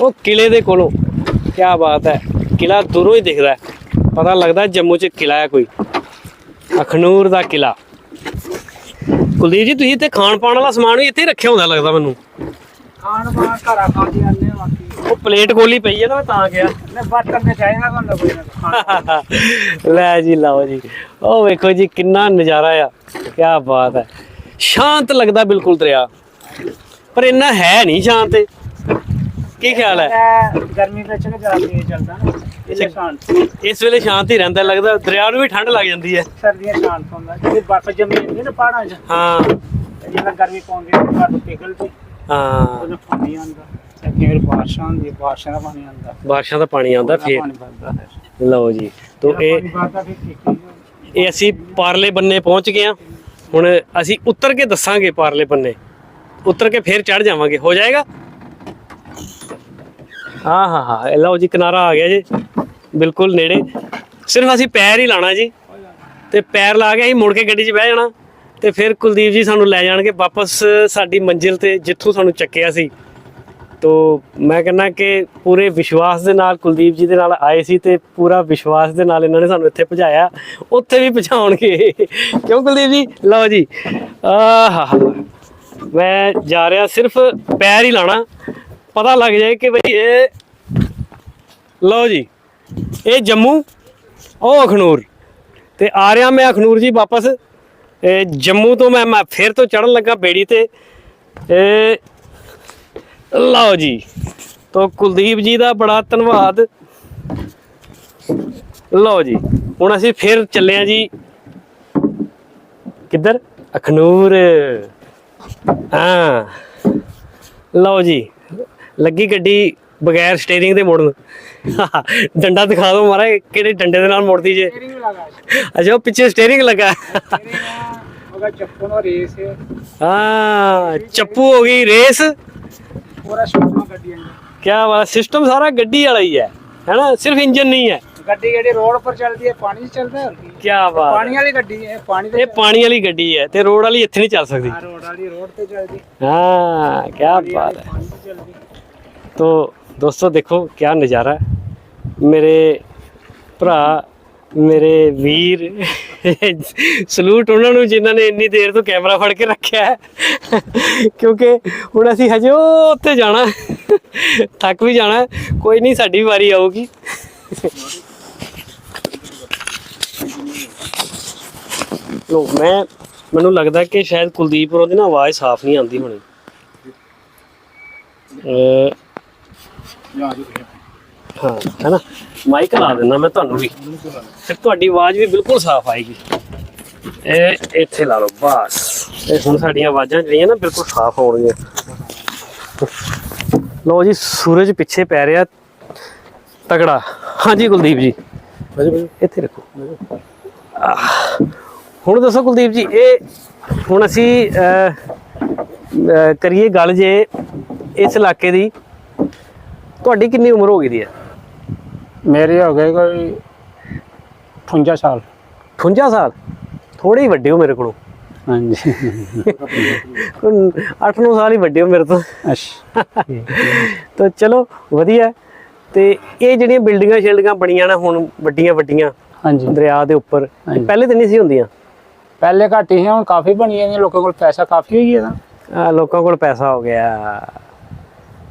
ਉਹ ਕਿਲੇ ਦੇ ਕੋਲੋਂ। ਕਿਆ ਬਾਤ ਹੈ, ਕਿਲਾ ਦੂਰੋਂ ਹੀ ਦਿਖਦਾ ਹੈ। ਪਤਾ ਲੱਗਦਾ ਜੰਮੂ ਚ ਕਿਲਾ ਹੈ ਕੋਈ। ਅਖਨੂਰ ਦਾ ਕਿਲਾ। ਕੁਲਦੀਪ ਜੀ, ਤੁਸੀਂ ਇੱਥੇ ਖਾਣ ਪਾਣ ਵਾਲਾ ਸਮਾਨ ਵੀ ਇੱਥੇ ਹੀ ਰੱਖਿਆ ਹੁੰਦਾ ਲੱਗਦਾ ਮੈਨੂੰ। ਖਾਣ ਬਾਣ ਘਰਾ ਖਾ ਆਨੇ ਬਾਕੀ। ਉਹ ਪਲੇਟ ਗੋਲੀ ਪਈ ਹੈ ਨਾ ਮੈਂ ਤਾਂ ਗਿਆ ਨੇ ਬਰਤਨ ਤੇ ਚਾਹੀਦਾ ਹੁੰਦਾ ਕੋਈ ਨਾ ਲੈ ਜੀ ਲਓ ਜੀ। ਉਹ ਵੇਖੋ ਜੀ ਕਿੰਨਾ ਨਜ਼ਾਰਾ ਆ। ਕੀ ਬਾਤ ਹੈ ਸ਼ਾਂਤ ਲੱਗਦਾ ਬਿਲਕੁਲ ਦਰਿਆ। ਪਰ ਇੰਨਾ ਹੈ ਨਹੀਂ ਸ਼ਾਂਤ ਇਹ। ਕੀ ਖਿਆਲ ਹੈ? ਇਹ ਗਰਮੀ ਵਿੱਚ ਨਾ ਜ਼ਿਆਦਾ ਤੇਜ਼ ਚੱਲਦਾ ਨਾ ਇਹਦੇ ਸ਼ਾਂਤ। ਇਸ ਵੇਲੇ ਸ਼ਾਂਤ ਹੀ ਰਹਿੰਦਾ ਲੱਗਦਾ। ਦਰਿਆ ਨੂੰ ਵੀ ਠੰਡ ਲੱਗ ਜਾਂਦੀ ਹੈ। ਸਰਦੀਆਂ ਸ਼ਾਂਤ ਹੁੰਦਾ। ਜਿਹੜੀ ਬਰਫ਼ ਜੰਮੀ ਹੁੰਦੀ ਨਾ ਪਹਾੜਾਂ 'ਚ ਹਾਂ। ਜਿਹੜਾ ਗਰਮੀ ਪਾਉਂਦੀ ਹੈ ਬਰਫ਼ ਪਿਘਲਦੀ। ਹਾਂ। ਉਹਨੂੰ ਪਾਣੀ ਆਉਂਦਾ। ਤੇ ਬਾਰਿਸ਼ਾਂ ਹੁੰਦੀ ਬਾਰਿਸ਼ਾਂ ਦਾ ਪਾਣੀ ਆਉਂਦਾ। ਬਾਰਿਸ਼ਾਂ ਦਾ ਪਾਣੀ ਆਉਂਦਾ ਉਹਦਾ ਫੇਰ ਪਾਣੀ ਵੱਧਦਾ ਫਿਰ। ਲਓ ਜੀ ਤੋ ਇਹ ਪਾਣੀ ਵੱਧਦਾ ਫਿਰ ਕੀ ਕੀ ਇਹ ਅਸੀਂ ਪਾਰਲੇ ਬੰਨੇ ਪਹੁੰਚ ਗਏ ਹਾਂ। ਹੁਣ ਅਸੀਂ ਉੱਤਰ ਕੇ ਦੱਸਾਂਗੇ ਪਾਰਲੇ ਬੰਨੇ। ਉੱਤਰ ਕੇ ਫੇਰ ਚੜ ਜਾਵਾਂਗੇ ਹੋ ਜਾਏਗਾ? ਹਾਂ ਹਾਂ ਹਾਂ ਇਹ ਲਓ ਜੀ ਕਿਨਾਰਾ ਆ ਗਿਆ ਜੀ। ਬਿਲਕੁਲ ਨੇੜੇ। ਸਿਰਫ ਅਸੀਂ ਪੈਰ ਹੀ ਲਾਣਾ ਜੀ। ਤੇ ਪੈਰ ਲਾ ਕੇ ਅਸੀਂ ਮੁੜ ਕੇ ਗੱਡੀ 'ਚ ਬਹਿ ਜਾਣਾ। ਤੇ ਫਿਰ ਕੁਲਦੀਪ ਜੀ ਸਾਨੂੰ ਲੈ ਜਾਣਗੇ ਵਾਪਸ ਸਾਡੀ ਮੰਜ਼ਿਲ ਤੇ ਜਿੱਥੋਂ ਸਾਨੂੰ ਚੱਕਿਆ ਸੀ। ਤੋ ਮੈਂ ਕਹਿੰਦਾ ਕਿ ਪੂਰੇ ਵਿਸ਼ਵਾਸ ਦੇ ਨਾਲ ਕੁਲਦੀਪ ਜੀ ਦੇ ਨਾਲ ਆਏ ਸੀ ਤੇ ਪੂਰਾ ਵਿਸ਼ਵਾਸ ਦੇ ਨਾਲ ਇਹਨਾਂ ਨੇ ਸਾਨੂੰ ਇੱਥੇ ਭਜਾਇਆ। ਉੱਥੇ ਵੀ ਪਹੁੰਚਾਉਣਗੇ ਕਿਉਂ ਕੁਲਦੀਪ ਜੀ? ਲਓ ਜੀ। ਆਹਾ। ਮੈਂ ਜਾ ਰਿਹਾ ਸਿਰਫ ਪੈਰ ਹੀ ਲਾਣਾ। ਪਤਾ ਲੱਗ ਜਾਏ ਕਿ ਬਈ ਇਹ ਲਓ ਜੀ। ਇਹ ਜੰਮੂ, ਉਹ ਅਖਨੂਰ। ਤੇ ਆ ਰਿਹਾ ਮੈਂ ਅਖਨੂਰ ਜੀ ਵਾਪਸ। ਜੰਮੂ ਤੋਂ ਮੈਂ ਮੈਂ ਫਿਰ ਤੋਂ ਚੜਨ ਲੱਗਾ ਬੇੜੀ ਤੇ। ਇਹ ਲਓ ਜੀ। ਤੋਂ ਕੁਲਦੀਪ ਜੀ ਦਾ ਬੜਾ ਧੰਨਵਾਦ। ਲਓ ਜੀ ਹੁਣ ਅਸੀਂ ਫਿਰ ਚੱਲੇ ਆ ਜੀ। ਕਿੱਧਰ? ਅਖਨੂਰ। ਹਾਂ। ਲਓ ਜੀ ਲੱਗੀ ਗੱਡੀ ਬਗੈਰ ਸਟੀਅਰਿੰਗ ਦੇ ਮੁੜਨ। ਡੰਡਾ ਦਿਖਾ ਦਿਓ ਮਾਰਾ ਕਿਹੜੇ ਡੰਡੇ ਦੇ ਨਾਲ ਮੁੜਦੀ ਜੇ। ਅੱਛਾ ਉਹ ਪਿੱਛੇ ਸਟੀਅਰਿੰਗ ਲੱਗਾ। ਚੱਪੂ ਰੇਸ ਹਾਂ ਚੱਪੂ ਹੋ ਗਈ ਰੇਸ ਕਿਆ ਸਿਸਟਮ ਬਾਤ ਸਿਸਟਮ ਸਾਰਾ ਗੱਡੀ ਵਾਲਾ ਹੀ ਹੈ ਹੈਨਾ? ਸਿਰਫ ਇੰਜਨ ਨਹੀਂ ਹੈ। ਗੱਡੀ ਜਿਹੜੀ ਰੋਡ ਪਰ ਚੱਲਦੀ ਹੈ ਪਾਣੀ 'ਚ ਚੱਲਦਾ ਹੋਰ ਕੀ? ਬਾਤ ਪਾਣੀ ਵਾਲੀ ਗੱਡੀ ਹੈ ਪਾਣੀ ਦੇ ਇਹ ਪਾਣੀ ਵਾਲੀ ਗੱਡੀ ਹੈ ਤੇ ਰੋਡ ਵਾਲੀ ਇੱਥੇ ਨਹੀਂ ਚੱਲ ਸਕਦੀ। ਰੋਡ ਵਾਲੀ ਤੋ ਦੋਸਤੋ ਦੇਖੋ ਕੀ ਨਜ਼ਾਰਾ ਮੇਰੇ ਭਰਾ ਮੇਰੇ ਵੀਰ, ਸਲੂਟ ਉਹਨਾਂ ਨੂੰ ਜਿਨ੍ਹਾਂ ਨੇ ਇੰਨੀ ਦੇਰ ਤੋਂ ਕੈਮਰਾ ਫੜ ਕੇ ਰੱਖਿਆ ਹੈ। ਕਿਉਂਕਿ ਹੁਣ ਅਸੀਂ ਹਜੇ ਉਹ ਜਾਣਾ ਥੱਕ ਵੀ ਜਾਣਾ ਕੋਈ ਨਹੀਂ, ਸਾਡੀ ਵਾਰੀ ਆਊਗੀ। ਲੋ ਮੈਂ, ਮੈਨੂੰ ਲੱਗਦਾ ਕਿ ਸ਼ਾਇਦ ਕੁਲਦੀਪ ਹੋਰਾਂ ਦੀ ਨਾ ਆਵਾਜ਼ ਸਾਫ਼ ਨਹੀਂ ਆਉਂਦੀ ਹੋਣੀ। ਅ ਹਾਂ, ਹੈ ਨਾ? ਮਾਈਕ ਲਾ ਦਿੰਦਾ ਮੈਂ ਤੁਹਾਨੂੰ ਵੀ। ਫਿਰ ਤੁਹਾਡੀ ਆਵਾਜ਼ ਵੀ ਬਿਲਕੁਲ ਸਾਫ਼ ਆਏਗੀ। ਇਹ ਇੱਥੇ ਲਾ ਲਓ ਬਸ। ਇਹ ਹੁਣ ਸਾਡੀਆਂ ਆਵਾਜ਼ਾਂ ਜਿਹੜੀਆਂ ਨਾ ਬਿਲਕੁਲ ਸਾਫ਼ ਹੋਣਗੀਆਂ। ਲਓ ਜੀ ਸੂਰਜ ਪਿੱਛੇ ਪੈ ਰਿਹਾ। ਤਗੜਾ ਹਾਂਜੀ ਕੁਲਦੀਪ ਜੀ। ਇੱਥੇ ਰੱਖੋ। ਹੁਣ ਦੱਸੋ ਕੁਲਦੀਪ ਜੀ ਇਹ ਹੁਣ ਅਸੀਂ ਕਰੀਏ ਗੱਲ ਜੇ ਇਸ ਇਲਾਕੇ ਦੀ। ਤੁਹਾਡੀ ਕਿੰਨੀ ਉਮਰ ਹੋ ਗਈ ਦੀ ਹੈ ਮੇਰੀ ਹੋ ਗਈ ਕੋਈ 58 ਸਾਲ। 58 ਸਾਲ? ਥੋੜੇ ਹੀ ਵੱਡੇ ਹੋ ਮੇਰੇ ਕੋਲੋਂ। ਹਾਂਜੀ। 8-9 ਸਾਲ ਹੀ ਵੱਡੇ ਹੋ ਮੇਰੇ ਤੋਂ। ਅੱਛਾ। ਤਾਂ ਚਲੋ ਵਧੀਆ। ਤੇ ਇਹ ਜਿਹੜੀਆਂ ਬਿਲਡਿੰਗਾਂ ਸ਼ਿਲਡਿੰਗਾਂ ਬਣੀਆਂ ਨਾ ਹੁਣ ਵੱਡੀਆਂ ਵੱਡੀਆਂ ਹਾਂਜੀ। ਦਰਿਆ ਦੇ ਉੱਪਰ। ਪਹਿਲੇ ਤਾਂ ਨਹੀਂ ਸੀ ਹੁੰਦੀਆਂ? ਪਹਿਲੇ ਘੱਟ ਹੀ ਸੀ, ਹੁਣ ਕਾਫੀ ਬਣੀਆਂ ਨੇ ਲੋਕਾਂ ਕੋਲ ਪੈਸਾ ਕਾਫੀ ਹੋਈ ਹੈ ਆਹ, ਲੋਕਾਂ ਕੋਲ ਪੈਸਾ ਹੋ ਗਿਆ।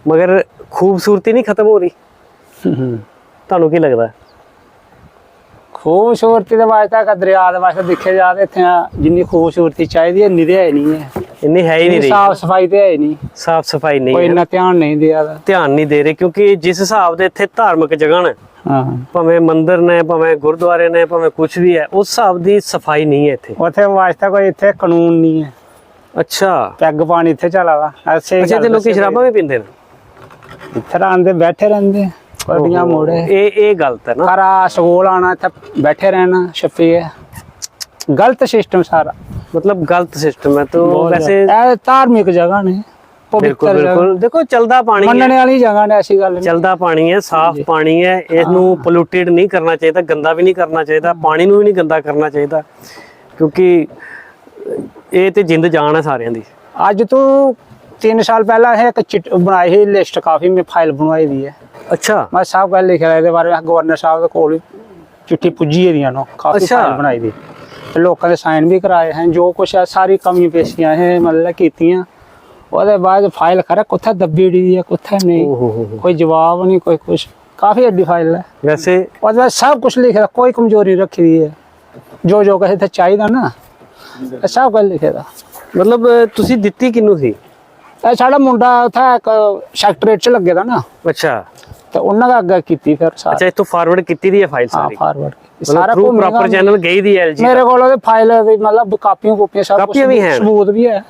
ਮਗਰ ਖੂਬਸੂਰਤੀ ਨਹੀਂ ਖਤਮ ਹੋ ਰਹੀ। ਤੁਹਾਨੂੰ ਕੀ ਲੱਗਦਾ? ਖੂਬਸੂਰਤੀ ਦੇ ਵਾਸਤੇ ਤਾਂ ਦਰਿਆ ਦੇ ਵਾਸਤੇ ਦੇਖਿਆ ਜਾਵੇ ਇੱਥੇ ਜਿੰਨੀ ਖੂਬਸੂਰਤੀ ਚਾਹੀਦੀ ਹੈ ਨਿਦੇ ਹੈ ਨਹੀਂ ਹੈ। ਇੰਨੀ ਹੈ ਹੀ ਨਹੀਂ ਰਹੀ। ਸਾਫ਼ ਸਫ਼ਾਈ ਤੇ ਹੈ ਨਹੀਂ। ਸਾਫ਼ ਸਫ਼ਾਈ ਨਹੀਂ ਕੋਈ ਇੰਨਾ ਧਿਆਨ ਨਹੀਂ ਦਿਆ ਧਿਆਨ ਨਹੀਂ ਦੇ ਰਹੇ ਕਿਉਂਕਿ ਜਿਸ ਹਿਸਾਬ ਦੇ ਇੱਥੇ ਧਾਰਮਿਕ ਜਗ੍ਹਾ ਨੇ ਹਾਂ। ਭਾਵੇਂ ਮੰਦਿਰ ਨੇ ਭਾਵੇਂ ਗੁਰਦੁਆਰੇ ਨੇ ਭਾਵੇਂ ਕੁਝ ਵੀ ਹੈ ਉਸ ਹਿਸਾਬ ਦੀ ਸਫ਼ਾਈ ਨਹੀਂ ਹੈ ਇੱਥੇ। ਉੱਥੇ ਵਾਸਤੇ ਕੋਈ ਇੱਥੇ ਕਾਨੂੰਨ ਨਹੀਂ ਹੈ। ਅੱਛਾ। ਪੈਗ ਪਾਣੀ ਇੱਥੇ ਚੱਲਾ ਵਾ। ਐਸੇ ਅੱਛਾ ਤੇ ਲੋਕੀ ਸ਼ਰਾਬਾਂ ਵੀ ਪੀਂਦੇ ਨੇ? ਇੱਥੇ ਆਂਦੇ ਬੈਠੇ ਰਹਿੰਦੇ ਕੋਡੀਆਂ ਮੋੜੇ ਇਹ। ਇਹ ਗਲਤ ਹੈ ਨਾ। ਕਰਾ ਸਕੂਲ ਆਣਾ ਇੱਥੇ ਬੈਠੇ ਰਹਿਣਾ ਛੱਪੀ ਹੈ। ਗਲਤ ਸਿਸਟਮ ਸਾਰਾ। ਮਤਲਬ ਗਲਤ ਸਿਸਟਮ ਹੈ ਤਾਂ। ਵੈਸੇ। ਇਹ ਧਾਰਮਿਕ ਜਗ੍ਹਾ ਨੇ। ਬਿਲਕੁਲ ਬਿਲਕੁਲ। ਦੇਖੋ ਚਲਦਾ ਪਾਣੀ ਹੈ। ਮੰਨਣ ਵਾਲੀ ਜਗ੍ਹਾ ਨੇ ਐਸੀ ਗੱਲ ਨਹੀਂ। ਚਲਦਾ ਪਾਣੀ ਹੈ ਸਾਫ਼ ਪਾਣੀ ਹੈ। ਇਹਨੂੰ ਪੋਲੂਟਡ ਨਹੀਂ ਕਰਨਾ ਚਾਹੀਦਾ ਗੰਦਾ ਵੀ ਨਹੀਂ ਕਰਨਾ ਚਾਹੀਦਾ ਪਾਣੀ ਨੂੰ ਵੀ ਨਹੀਂ ਗੰਦਾ ਕਰਨਾ ਚਾਹੀਦਾ। ਕਿਉਂਕਿ ਇਹ ਤੇ ਜਿੰਦ ਜਾਨ ਹੈ ਸਾਰਿਆਂ ਦੀ। ਅੱਜ ਤੋਂ 3 ਸਾਲ ਪਹਿਲਾਂ ਇਹ ਇੱਕ ਚਿੱਟ ਬਣਾਈ ਸੀ ਲਿਸਟ ਕਾਫੀ ਮੈਂ ਫਾਈਲ ਬਣਵਾਈ ਦੀ ਹੈ। ਅੱਛਾ। ਮੈਂ ਸਭ ਗੱਲ ਲਿਖਿਆ ਇਹਦੇ ਬਾਰੇ ਗਵਰਨਰ ਸਾਹਿਬ ਦੇ ਕੋਲ ਚਿੱਠੀ ਪੁੱਜੀ ਹੈ ਦੀਆਂ ਨੂੰ ਕਾਫੀ। ਫਾਈਲ ਬਣਾਈ ਦੀ। ਤੇ ਲੋਕਾਂ ਦੇ ਸਾਈਨ ਵੀ ਕਰਾਏ ਹਨ ਜੋ ਕੁਛ ਹੈ ਸਾਰੀ ਕਮੀ ਪੇਸ਼ੀਆਂ ਹੈ ਮਤਲਬ ਕੀਤੀਆਂ। ਉਹਦੇ ਬਾਅਦ ਫਾਈਲ ਖਰਾ ਕਿੱਥੇ ਦੱਬੀ ਦੀ ਹੈ ਕਿੱਥੇ ਨਹੀਂ ਕੋਈ ਜਵਾਬ ਨਹੀਂ ਕੋਈ ਕੁਛ। ਕਾਫੀ ਵੱਡੀ ਫਾਈਲ ਹੈ ਵੈਸੇ ਉਹਦੇ ਸਭ ਕੁਝ ਲਿਖਿਆ ਕੋਈ ਕਮਜ਼ੋਰੀ ਰੱਖੀ ਦੀ ਹੈ ਜੋ ਜੋ ਕਿਸੇ ਤੇ ਚਾਹੀਦਾ ਨਾ ਸਭ ਕੁਝ ਲਿਖਿਆ ਦਾ। ਮਤਲਬ ਤੁਸੀਂ ਦਿੱਤੀ ਕਿਨੂੰ ਸੀ? ਇਹ ਸਾਡਾ ਮੁੰਡਾ ਉੱਥੇ ਇੱਕ ਸੈਕਟਰੇਟ ਚ ਲੱਗੇ ਦਾ ਨਾ। ਅੱਛਾ। ਤੇ ਉਹਨਾਂ ਦਾ ਅੱਗੇ ਕੀਤੀ ਫਿਰ ਸਾਰਾ। ਅੱਛਾ ਇੱਥੋਂ ਫਾਰਵਰਡ ਕੀਤੀ ਦੀ ਹੈ ਫਾਈਲ ਹਾਂ ਸਾਰੀ? ਫਾਰਵਰਡ ਸਾਰਾ ਘੁੰਮੇਗਾ। ਪ੍ਰੋਪਰ ਚੈਨਲ ਗਈ ਦੀ ਐਲਜੀ ਮੇਰੇ ਕੋਲ ਉਹਦੇ ਫਾਈਲ ਦੀ ਮਤਲਬ ਕਾਪੀਆਂ ਕੋਪੀਆਂ ਸਭ ਕਾਪੀਆਂ ਵੀ। ਸਬੂਤ ਵੀ ਹੈ।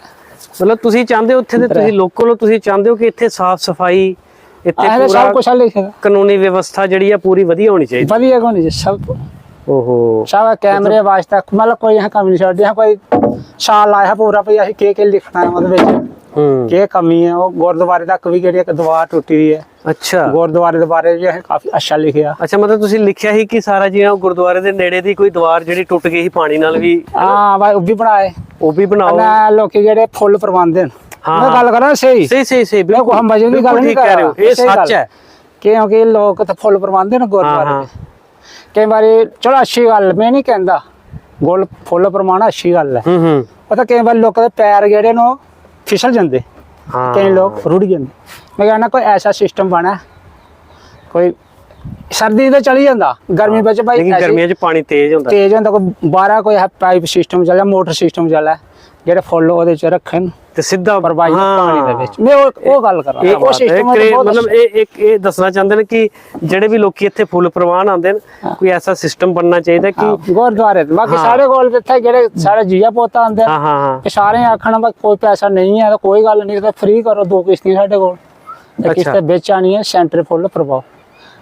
ਮਤਲਬ ਤੁਸੀਂ ਚਾਹੁੰਦੇ ਹੋ ਉੱਥੇ ਦੇ ਤੁਸੀਂ ਲੋਕਲ ਹੋ ਤੁਸੀਂ ਚਾਹੁੰਦੇ ਹੋ ਕਿ ਇੱਥੇ ਸਾਫ਼ ਸਫ਼ਾਈ ਇੱਥੇ ਪੂਰਾ ਸਭ ਕੁਝ ਲਿਖਿਆ। ਦਾ ਕਾਨੂੰਨੀ ਵਿਵਸਥਾ ਜਿਹੜੀ ਆ ਪੂਰੀ ਵਧੀਆ ਹੋਣੀ ਚਾਹੀਦੀ। ਵਧੀਆ ਕੋਣੀ ਜੀ ਸਭ ਓਹੋ। ਸਾਰਾ ਕੈਮਰੇ ਵਾਸਤੇ ਮਤਲਬ ਕੋਈ ਇਹ ਕਮੀ ਨਹੀਂ ਛੱਡੀ ਹੈ ਕੋਈ ਸਾਲ ਆਇਆ ਪੂਰਾ ਵੀ ਅਸੀਂ ਕੀ ਕੀ ਲਿਖਣਾ ਹੈ ਉਹਦੇ ਵਿੱਚ। ਹੂੰ। ਕੀ ਕਮੀ ਹੈ ਉਹ ਗੁਰਦੁਆਰੇ ਤੱਕ ਵੀ ਜਿਹੜੀ ਇੱਕ ਦੀਵਾਰ ਟੁੱਟੀ ਹੋਈ ਹੈ। ਅੱਛਾ। ਗੁਰਦੁਆਰੇ ਦੇ ਬਾਰੇ ਵੀ ਕਾਫੀ ਅੱਛਾ ਲਿਖਿਆ। ਅੱਛਾ ਮਤਲਬ ਤੁਸੀਂ ਲਿਖਿਆ ਸੀ ਕਿ ਸਾਰਾ ਜਿਹਾ ਗੁਰਦੁਆਰੇ ਦੇ ਨੇੜੇ ਦੀ ਕੋਈ ਦੀਵਾਰ ਜਿਹੜੀ ਟੁੱਟ ਗਈ ਸੀ ਪਾਣੀ ਨਾਲ ਵੀ ਹਾਂ ਭਾਈ ਉਹ ਵੀ ਬਣਾਏ। ਉਹ ਵੀ ਬਣਾਓ। ਨਾ ਲੋਕੀ ਜਿਹੜੇ ਫੁੱਲ ਪ੍ਰਵਾਉਂਦੇ ਨੇ ਹਾਂ, ਮੈਂ ਗੱਲ ਕਰਾਂ ਸਹੀ? ਸਹੀ ਸਹੀ ਸਹੀ ਬਿਲਕੁਲ ਹਮ ਵਜਨ ਦੀ ਗੱਲ ਨਹੀਂ ਕਹਿ ਰਹੇ ਹੋ। ਇਹ ਸੱਚ। ਹੈ। ਕਿਉਂਕਿ ਲੋਕ ਤਾਂ ਫੁੱਲ ਪ੍ਰਵਾਉਂਦੇ ਨੇ ਹਾਂ ਗੁਰਦੁਆਰੇ ਹਾਂ। ਦੇ। ਕਈ ਵਾਰੀ ਚਲੋ ਅੱਛੀ ਗੱਲ ਮੈਂ ਨਹੀਂ ਕਹਿੰਦਾ। ਗੋਲ ਫੁੱਲ ਪ੍ਰਮਾਣਾ ਅੱਛੀ ਗੱਲ ਹੈ। ਹੂੰ ਹੂੰ। ਪਤਾ ਕਈ ਵਾਰ ਲੋਕਾਂ ਦੇ ਪੈਰ ਜਿਹੜੇ ਨੇ ਫਿਸਲ ਜਾਂਦੇ। ਹਾਂ। ਕਈ ਲੋਕ ਰੁੜ ਜਾਂਦੇ। ਮੈਂ ਕਹਿੰਦਾ ਕੋਈ ਐਸਾ ਸਿਸਟਮ ਬਣਾ। ਕੋਈ ਸਰਦੀ ਤੇ ਚਲੀ ਜਾਂਦਾ ਗਰਮੀ ਵਿੱਚ ਭਾਈ ਲੇਕਿਨ ਗਰਮੀਆਂ 'ਚ ਪਾਣੀ ਤੇਜ਼ ਹੁੰਦਾ। ਤੇਜ਼ ਹੁੰਦਾ ਕੋਈ ਬਾਹਰ ਕੋਈ ਪਾਈਪ ਸਿਸਟਮ ਚੱਲਿਆ ਮੋਟਰ ਸਿਸਟਮ ਚੱਲਿਆ ਜਿਹੜੇ ਫੁੱਲ ਉਹਦੇ ਚ ਰੱਖਣ ਤੇ ਸਿੱਧਾ ਪ੍ਰਵਾਹੀ। ਪਾਣੀ ਦੇ ਵਿੱਚ ਮੈਂ ਉਹ ਉਹ ਗੱਲ ਕਰ ਰਿਹਾ ਉਹ ਸਿਸਟਮ ਮਤਲਬ ਇਹ ਇੱਕ ਇਹ ਦੱਸਣਾ ਚਾਹੁੰਦੇ ਨੇ ਕਿ ਜਿਹੜੇ ਵੀ ਲੋਕੀ ਇੱਥੇ ਫੁੱਲ ਪ੍ਰਵਾਨ ਆਉਂਦੇ ਨੇ ਕੋਈ ਐਸਾ ਸਿਸਟਮ ਬਣਨਾ ਚਾਹੀਦਾ ਕਿ ਗੁਰਦੁਆਰੇ ਤੇ। ਬਾਕੀ। ਸਾਰੇ ਕੋਲ ਜਿੱਥੇ ਜਿਹੜੇ ਸਾਰੇ ਜੀਆ ਪੋਤਾ ਆਉਂਦੇ ਆ ਹਾਂ ਹਾਂ ਹਾਂ ਇਹ ਸਾਰੇ ਆਖਣ ਬਸ ਕੋਈ ਪੈਸਾ ਨਹੀਂ ਹੈ ਤਾਂ ਕੋਈ ਗੱਲ ਨਹੀਂ ਤਾਂ ਫ੍ਰੀ ਕਰੋ ਦੋ ਕਿਸ਼ਤੀਆਂ ਸਾਡੇ ਕੋਲ। ਕਿਸ਼ਤੇ ਵਿੱਚ ਆਣੀ ਹੈ ਸੈਂਟਰ ਫੁੱਲ ਪ੍ਰਭਾਵ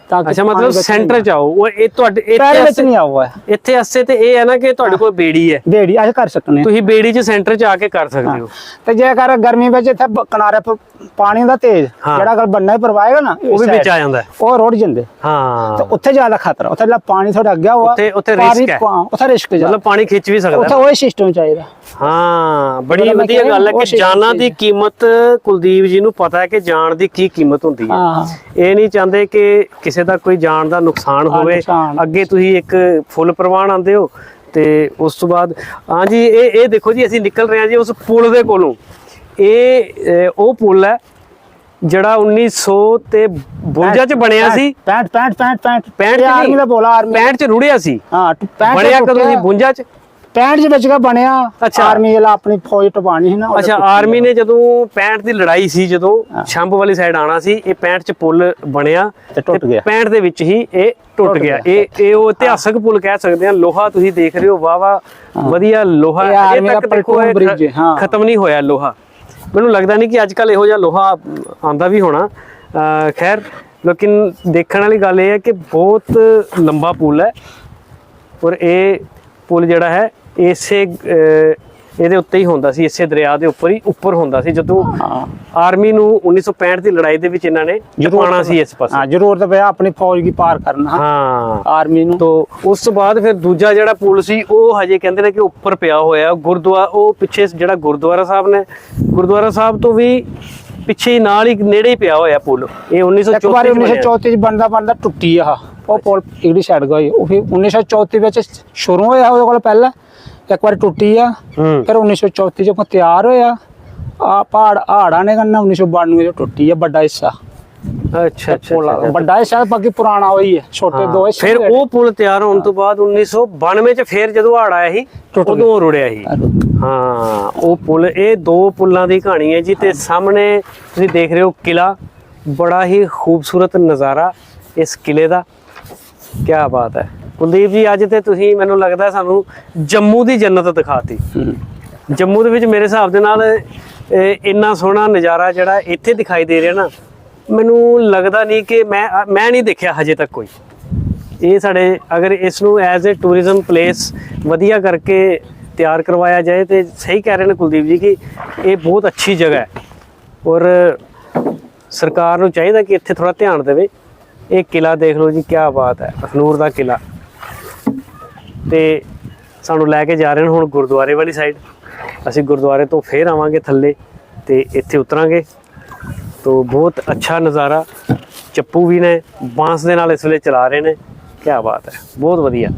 ਤਾਂ ਅੱਛਾ ਮਤਲਬ ਸੈਂਟਰ ਚ ਆਓ। ਉਹ ਇਹ ਤੁਹਾਡੇ ਇੱਥੇ ਵਿੱਚ ਨਹੀਂ ਆਉਆ ਇੱਥੇ ਅਸੇ ਤੇ ਇਹ ਹੈ ਨਾ ਕਿ ਤੁਹਾਡੇ ਕੋਲ ਬੇੜੀ ਹੈ। ਬੇੜੀ ਅਸੀਂ ਕਰ ਸਕਨੇ ਹਾਂ। ਤੁਸੀਂ ਬੇੜੀ 'ਚ ਸੈਂਟਰ 'ਚ ਆ ਕੇ ਕਰ ਸਕਦੇ ਹੋ। ਤੇ ਜੇਕਰ ਗਰਮੀ ਵਿੱਚ ਇੱਥੇ ਕਿਨਾਰੇ ਪਾਣੀ ਦਾ ਤੇਜ਼ ਹਾਂ। ਜਿਹੜਾ ਅਗਰ ਬੰਨਾ ਹੀ ਪ੍ਰਵਾਹੇਗਾ ਨਾ ਉਹ ਵੀ ਵਿੱਚ ਆ ਜਾਂਦਾ ਹੈ। ਉਹ ਰੋੜ ਜਾਂਦੇ। ਹਾਂ। ਤੇ ਉੱਥੇ ਜ਼ਿਆਦਾ ਖਤਰਾ ਉੱਥੇ ਜਿਹੜਾ ਪਾਣੀ ਥੋੜਾ ਅੱਗੇ ਹੋਆ ਉੱਥੇ- ਉੱਥੇ risk ਹੈ। ਉੱਥੇ ਰਿਸਕ ਜ਼ਿਆਦਾ। ਮਤਲਬ ਪਾਣੀ ਖਿੱਚ ਵੀ ਸਕਦਾ। ਉੱਥੇ ਹੈ। ਉਹ ਸਿਸਟਮ ਚਾਹੀਦਾ। ਹਾਂ ਬੜੀ ਵਧੀਆ ਗੱਲ ਹੈ ਕਿ ਜਾਨਾਂ ਦੀ ਕੀਮਤ ਕੁਲਦੀਪ ਜੀ ਨੂੰ ਪਤਾ ਹੈ ਕਿ ਜਾਨ ਦੀ ਕੀ ਕੀਮਤ ਹੁੰਦੀ ਹੈ ਹਾਂ। ਇਹ ਨਹੀਂ ਚਾਹੁੰਦੇ ਕਿ ਕਿਸੇ ਦਾ ਕੋਈ ਜਾਨ ਦਾ ਨੁਕਸਾਨ ਹੋਵੇ ਨੁਕਸਾਨ। ਅੱਗੇ ਤੁਸੀਂ ਇੱਕ ਫੁੱਲ ਪ੍ਰਵਾਨ ਆਉਂਦੇ ਹੋ ਤੇ ਉਸ ਤੋਂ ਬਾਅਦ ਹਾਂਜੀ ਇਹ ਇਹ ਦੇਖੋ ਜੀ ਅਸੀਂ ਨਿਕਲ ਰਹੇ ਹਾਂ ਜੀ ਉਸ ਪੁਲ ਦੇ ਕੋਲੋਂ। ਇਹ ਅਹ, ਉਹ ਪੁਲ ਹੈ ਜਿਹੜਾ 1900 ਤੇ 52 ਚ ਬਣਿਆ ਸੀ। 65 65 65 65 ਚ ਆਰਮੀ ਨਹੀਂ, ਦਾ ਬੋਲਾ ਆਰਮੀ 65 ਚ ਰੁੜਿਆ ਸੀ। ਹਾਂ 65 ਬਣਿਆ ਕਦੋਂ ਸੀ 52 ਚ? 65 ਦੇ ਵਿੱਚ ਕਾ ਬਣਿਆ। ਅੱਛਾ। ਆਰਮੀ ਵਾਲਾ ਆਪਣੀ ਫੌਜ ਟਪਾਣੀ ਸੀ ਨਾ ਅੱਛਾ। ਆਰਮੀ ਨੇ ਜਦੋਂ 65 ਦੀ ਲੜਾਈ ਸੀ ਜਦੋਂ ਸ਼ੰਭ ਵਾਲੀ ਸਾਈਡ ਆਣਾ ਸੀ ਇਹ 65 ਚ ਪੁਲ ਬਣਿਆ ਤੇ ਟੁੱਟ ਗਿਆ। 65 ਦੇ ਵਿੱਚ ਹੀ ਇਹ ਟੁੱਟ ਗਿਆ। ਇਹ ਇਹ ਉਹ ਇਤਿਹਾਸਕ ਪੁਲ ਕਹਿ ਸਕਦੇ ਹਾਂ। ਲੋਹਾ ਤੁਸੀਂ ਦੇਖ ਰਹੇ ਹੋ ਵਾਹ ਵਧੀਆ ਲੋਹਾ। ਇਹ ਅਜੇ ਤੱਕ ਦੇਖੋ। ਖਤਮ ਨਹੀਂ ਹੋਇਆ ਲੋਹਾ। ਮੈਨੂੰ ਲੱਗਦਾ ਨਹੀਂ ਕਿ ਅੱਜ ਕੱਲ ਇਹੋ ਜਿਹਾ ਲੋਹਾ ਆਂਦਾ ਵੀ ਹੋਣਾ। ਖੈਰ ਲੇਕਿਨ ਦੇਖਣ ਵਾਲੀ ਗੱਲ ਇਹ ਹੈ ਕਿ ਬਹੁਤ ਲੰਬਾ ਪੁਲ ਹੈ। ਔਰ ਇਹ ਪੁਲ ਜਿਹੜਾ ਹੈ ਇਸੇ ਇਹਦੇ ਉੱਤੇ ਹੀ ਹੁੰਦਾ ਸੀ ਇਸੇ ਦਰਿਆ ਦੇ ਉੱਪਰ ਹੀ ਉੱਪਰ ਹੁੰਦਾ ਸੀ ਜਦੋਂ ਆਰਮੀ ਨੂੰ 1965 ਦੀ ਲੜਾਈ ਦੇ ਵਿੱਚ ਇਹਨਾਂ ਨੇ ਜਪਾਣਾ ਸੀ ਇਸ ਪਾਸੇ। ਹਾਂ ਜ਼ਰੂਰਤ ਪਿਆ ਆਪਣੀ ਫੌਜ ਕੀ ਪਾਰ ਕਰਨਾ ਹਾਂ। ਆਰਮੀ ਨੂੰ। ਤੋ ਉਸ ਤੋਂ ਬਾਅਦ ਫਿਰ ਦੂਜਾ ਜਿਹੜਾ ਪੁਲ ਸੀ ਉਹ ਹਜੇ ਕਹਿੰਦੇ ਨੇ ਕਿ ਉੱਪਰ ਪਿਆ ਹੋਇਆ ਗੁਰਦੁਆਰਾ ਉਹ ਪਿੱਛੇ ਜਿਹੜਾ ਗੁਰਦੁਆਰਾ ਸਾਹਿਬ ਨੇ ਗੁਰਦੁਆਰਾ ਸਾਹਿਬ ਤੋਂ ਵੀ ਪਿੱਛੇ ਨਾਲ ਹੀ ਨੇੜੇ ਹੀ ਪਿਆ ਹੋਇਆ ਪੁਲ। ਇਹ 1934 ਇੱਕ ਵਾਰੀ ਚ ਬਣਿਆ। 1934 ਚ ਬੰਦਾ ਬੰਦਾ ਟੁੱਟੀ ਆ ਉਹ ਪੁਲ ਇਗੜੀ ਛੱਡ ਗਈ ਉਹ ਫਿਰ 1934 ਵਿੱਚ ਸ਼ੁਰੂ ਹੋਇਆ ਉਹਦੇ ਕੋਲ ਪਹਿਲਾਂ ਇੱਕ ਵਾਰੀ ਟੁੱਟੀ ਆ ਫਿਰ 1934 ਚ ਕੋ ਤਿਆਰ ਹੋਇਆ ਆ। ਪਹਾੜ ਆੜਾ ਨੇ ਕੰਨਾ 1992 ਚ ਟੁੱਟੀ ਆ ਵੱਡਾ ਹਿੱਸਾ। ਅੱਛਾ ਅੱਛਾ। ਵੱਡਾ ਹਿੱਸਾ ਬਾਕੀ ਪੁਰਾਣਾ ਹੋਈ ਹੈ ਛੋਟੇ ਹਾਂ, ਦੋ ਹਿੱਸੇ ਫਿਰ। ਉਹ ਪੁਲ ਤਿਆਰ ਹੋਣ ਤੋਂ ਬਾਅਦ 1992 ਚ ਫਿਰ ਜਦੋਂ ਹੜ ਆਇਆ ਸੀ। ਉਦੋਂ ਰੁੜਿਆ ਸੀ। ਹਾਂ। ਉਹ ਪੁਲ ਇਹ ਦੋ ਪੁਲਾਂ ਦੀ ਕਹਾਣੀ ਹੈ ਜੀ ਤੇ ਸਾਹਮਣੇ ਤੁਸੀਂ ਦੇਖ ਰਹੇ ਹੋ ਕਿਲਾ ਬੜਾ ਹੀ ਖੂਬਸੂਰਤ ਨਜ਼ਾਰਾ ਇਸ ਕਿਲੇ ਦਾ। ਕੀ ਬਾਤ ਹੈ। ਕੁਲਦੀਪ ਜੀ ਅੱਜ ਤੇ ਤੁਸੀਂ ਮੈਨੂੰ ਲੱਗਦਾ ਸਾਨੂੰ ਜੰਮੂ ਦੀ ਜੰਨਤ ਦਿਖਾਤੀ। ਜੰਮੂ ਦੇ ਵਿੱਚ ਮੇਰੇ ਹਿਸਾਬ ਦੇ ਨਾਲ ਇੰਨਾ ਸੋਹਣਾ ਨਜ਼ਾਰਾ ਜਿਹੜਾ ਇੱਥੇ ਦਿਖਾਈ ਦੇ ਰਿਹਾ ਨਾ ਮੈਨੂੰ ਲੱਗਦਾ ਨਹੀਂ ਕਿ ਮੈਂ ਮੈਂ ਨਹੀਂ ਦੇਖਿਆ ਹਜੇ ਤੱਕ ਕੋਈ। ਇਹ ਸਾਡੇ ਅਗਰ ਇਸ ਨੂੰ ਐਜ਼ ਅ ਟੂਰਿਜ਼ਮ ਪਲੇਸ ਵਧੀਆ ਕਰਕੇ ਤਿਆਰ ਕਰਵਾਇਆ ਜਾਏ ਤੇ ਸਹੀ ਕਹਿ ਰਹੇ ਨੇ ਕੁਲਦੀਪ ਜੀ ਕਿ ਇਹ ਬਹੁਤ ਅੱਛੀ ਜਗ੍ਹਾ ਹੈ। ਔਰ ਸਰਕਾਰ ਨੂੰ ਚਾਹੀਦਾ ਕਿ ਇੱਥੇ ਥੋੜਾ ਧਿਆਨ ਦੇਵੇ। ਇਹ ਕਿਲਾ ਦੇਖ ਲਓ ਜੀ ਕੀ ਬਾਤ ਹੈ, ਅਖਨੂਰ ਦਾ ਕਿਲਾ ਤੇ ਸਾਨੂੰ ਲੈ ਕੇ ਜਾ ਰਹੇ ਨੇ ਹੁਣ ਗੁਰਦੁਆਰੇ ਵਾਲੀ ਸਾਈਡ ਅਸੀਂ ਗੁਰਦੁਆਰੇ ਤੋਂ ਫੇਰ ਆਵਾਂਗੇ ਥੱਲੇ ਤੇ ਇੱਥੇ ਉਤਰਾਂਗੇ। ਤੋ ਬਹੁਤ ਅੱਛਾ ਨਜ਼ਾਰਾ, ਚੱਪੂ ਵੀ ਨੇ, ਬਾਂਸ ਦੇ ਨਾਲ ਇਸ ਵੇਲੇ ਚਲਾ ਰਹੇ ਨੇ। ਕੀ ਬਾਤ ਹੈ, ਬਹੁਤ ਵਧੀਆ।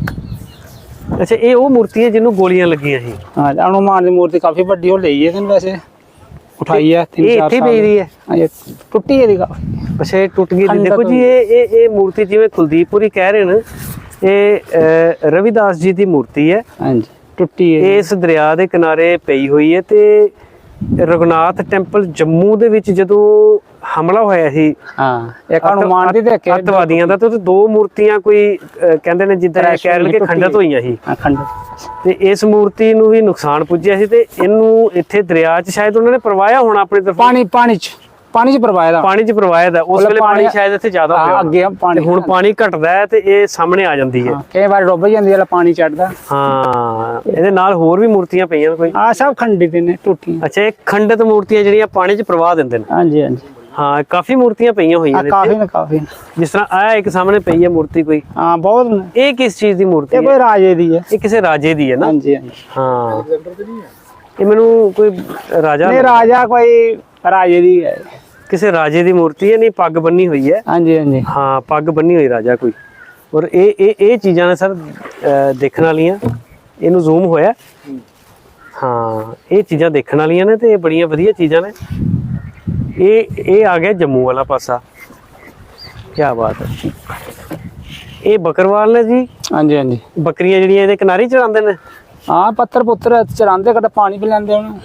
ਅੱਛਾ, ਇਹ ਉਹ ਮੂਰਤੀ ਹੈ ਜਿਹਨੂੰ ਗੋਲੀਆਂ ਲੱਗੀਆਂ ਸੀ। ਹਾਂ ਅਨੁਮਾਨ ਦੀ ਮੂਰਤੀ ਕਾਫੀ ਵੱਡੀ ਹੋ ਲਈ ਹੈ ਇਹਨੂੰ ਵੈਸੇ। ਉਠਾਈ ਹੈ ਤਿੰਨ ਇਹ ਚਾਰ ਇੱਥੇ ਸਾਲ ਪਈ ਹੈ? ਹਾਂ ਇਹ ਟੁੱਟੀ ਹੈ ਦੀ ਇਹ ਟੁੱਟ ਗਈ ਦੇਖੋ ਜੀ ਇਹ ਇਹ ਇਹ ਮੂਰਤੀ ਜਿਵੇਂ ਕੁਲਦੀਪੁਰੀ ਕਹਿ ਰਹੇ ਨੇ ਇਹ ਰਵਿਦਾਸ ਜੀ ਦੀ ਮੂਰਤੀ ਹੈ। ਹਾਂਜੀ। ਟੁੱਟੀ ਹੈ ਇਸ ਦਰਿਆ ਦੇ ਕਿਨਾਰੇ ਪਈ ਹੋਈ ਹੈ ਤੇ ਰਘੁਨਾਥ ਟੈਂਪਲ ਜੰਮੂ ਦੇ ਵਿੱਚ ਜਦੋਂ ਹਮਲਾ ਹੋਇਆ ਸੀ। ਹਾਂ। ਇੱਕ ਅਨੁਮਾਨ ਦੀ ਦੇਖੇ ਅੱਤਵਾਦੀਆਂ ਦਾ ਤੇ ਉੱਥੇ ਦੋ ਮੂਰਤੀਆਂ ਕੋਈ ਕਹਿੰਦੇ ਨੇ ਜਿੱਦਾਂ ਰਹੇ ਕਿ ਖੰਡਤ ਹੋਈਆਂ ਸੀ। ਹਾਂ ਖੰਡ ਤੇ ਇਸ ਮੂਰਤੀ ਨੂੰ ਵੀ ਨੁਕਸਾਨ ਪੁੱਜਿਆ ਸੀ ਤੇ ਇਹਨੂੰ ਇੱਥੇ ਦਰਿਆ 'ਚ ਸ਼ਾਇਦ ਉਹਨਾਂ ਨੇ ਪਰਵਾਇਆ ਹੋਣਾ ਆਪਣੀ ਤਰਫੋਂ। ਪਾਣੀ ਪਾਣੀ ਚ। ਪਾਣੀ ਚ ਪ੍ਰਵਾਹ ਦਾ। ਪਾਣੀ 'ਚ ਪ੍ਰਵਾਹਿਤ ਹੈ ਉਸ ਵੇਲੇ ਪਾਣੀ ਸ਼ਾਇਦ ਇੱਥੇ ਜ਼ਿਆਦਾ ਹੋਇਆ ਅੱਗੇ ਪਾਣੀ ਹੁਣ ਪਾਣੀ ਘਟਦਾ ਹੈ ਤੇ ਇਹ ਸਾਹਮਣੇ ਆ ਜਾਂਦੀ ਹੈ। ਕਈ ਵਾਰ ਡੁੱਬ ਜਾਂਦੀ ਹੈ ਪਾਣੀ ਚੜਦਾ ਹਾਂ ਇਹਦੇ ਨਾਲ ਹੋਰ ਵੀ ਮੂਰਤੀਆਂ ਪਈਆਂ ਕੋਈ? ਆ ਸਭ ਖੰਡਿਤ ਨੇ ਟੁੱਟੀਆਂ। ਅੱਛਾ ਇਹ ਖੰਡਿਤ ਮੂਰਤੀਆਂ ਜਿਹੜੀਆਂ ਪਾਣੀ 'ਚ ਪ੍ਰਵਾਹ ਦਿੰਦੇ ਨੇ। ਹਾਂਜੀ ਹਾਂਜੀ। ਹਾਂ ਕਾਫੀ ਮੂਰਤੀਆਂ ਪਈਆਂ ਹੋਈਆਂ ਨੇ ਕਾਫੀ ਨੇ ਕਾਫੀ ਨੇ। ਜਿਸ ਤਰ੍ਹਾਂ ਆ ਇੱਕ ਸਾਹਮਣੇ ਪਈ ਹੈ ਮੂਰਤੀ ਕੋਈ। ਹਾਂ ਬਹੁਤ ਨੇ। ਇਹ ਕਿਸ ਚੀਜ਼ ਦੀ ਮੂਰਤੀ ਇਹ ਹੈ? ਕੋਈ ਰਾਜੇ ਦੀ ਹੈ। ਇਹ ਕਿਸੇ ਰਾਜੇ ਦੀ ਹੈ ਨਾ? ਹਾਂਜੀ ਹਾਂਜੀ। ਹਾਂ। ਇਹ ਮੈਨੂੰ ਕੋਈ ਰਾਜਾ ਨਹੀਂ ਰਾਜਾ ਕੋਈ ਰਾਜੇ ਦੀ ਹੈ। ਕਿਸੇ ਰਾਜੇ ਦੀ ਮੂਰਤੀ ਹੈ ਨਹੀਂ ਪੱਗ ਬੰਨੀ ਹੋਈ ਹੈ। ਹਾਂਜੀ ਹਾਂਜੀ। ਹਾਂ ਪੱਗ ਬੰਨੀ ਹੋਈ ਰਾਜਾ ਕੋਈ। ਔਰ ਇਹ ਇਹ ਇਹ ਚੀਜ਼ਾਂ ਨੇ ਸਰ ਦੇਖਣ ਵਾਲੀਆਂ। ਇਹਨੂੰ ਜ਼ੂਮ ਹੋਇਆ। ਹਾਂ ਇਹ ਚੀਜ਼ਾਂ ਦੇਖਣ ਵਾਲੀਆਂ ਨੇ ਤੇ ਇਹ ਬੜੀਆਂ ਵਧੀਆ ਚੀਜ਼ਾਂ ਨੇ। ਇਹ ਇਹ ਆ ਗਿਆ ਜੰਮੂ ਵਾਲਾ ਪਾਸਾ। ਕੀ ਬਾਤ ਹੈ। ਇਹ ਬਕਰਵਾਲ ਨੇ ਜੀ? ਹਾਂਜੀ ਹਾਂਜੀ। ਬੱਕਰੀਆਂ ਜਿਹੜੀਆਂ ਇਹਦੇ ਕਿਨਾਰੇ ਚਰਾਉਂਦੇ ਨੇ? ਹਾਂ ਪੱਥਰ ਪੁੱਤਰ ਚਰਾਂਦੇ ਕਦੇ ਪਾਣੀ ਪੀ ਲੈਂਦੇ ਉਹਨੂੰ।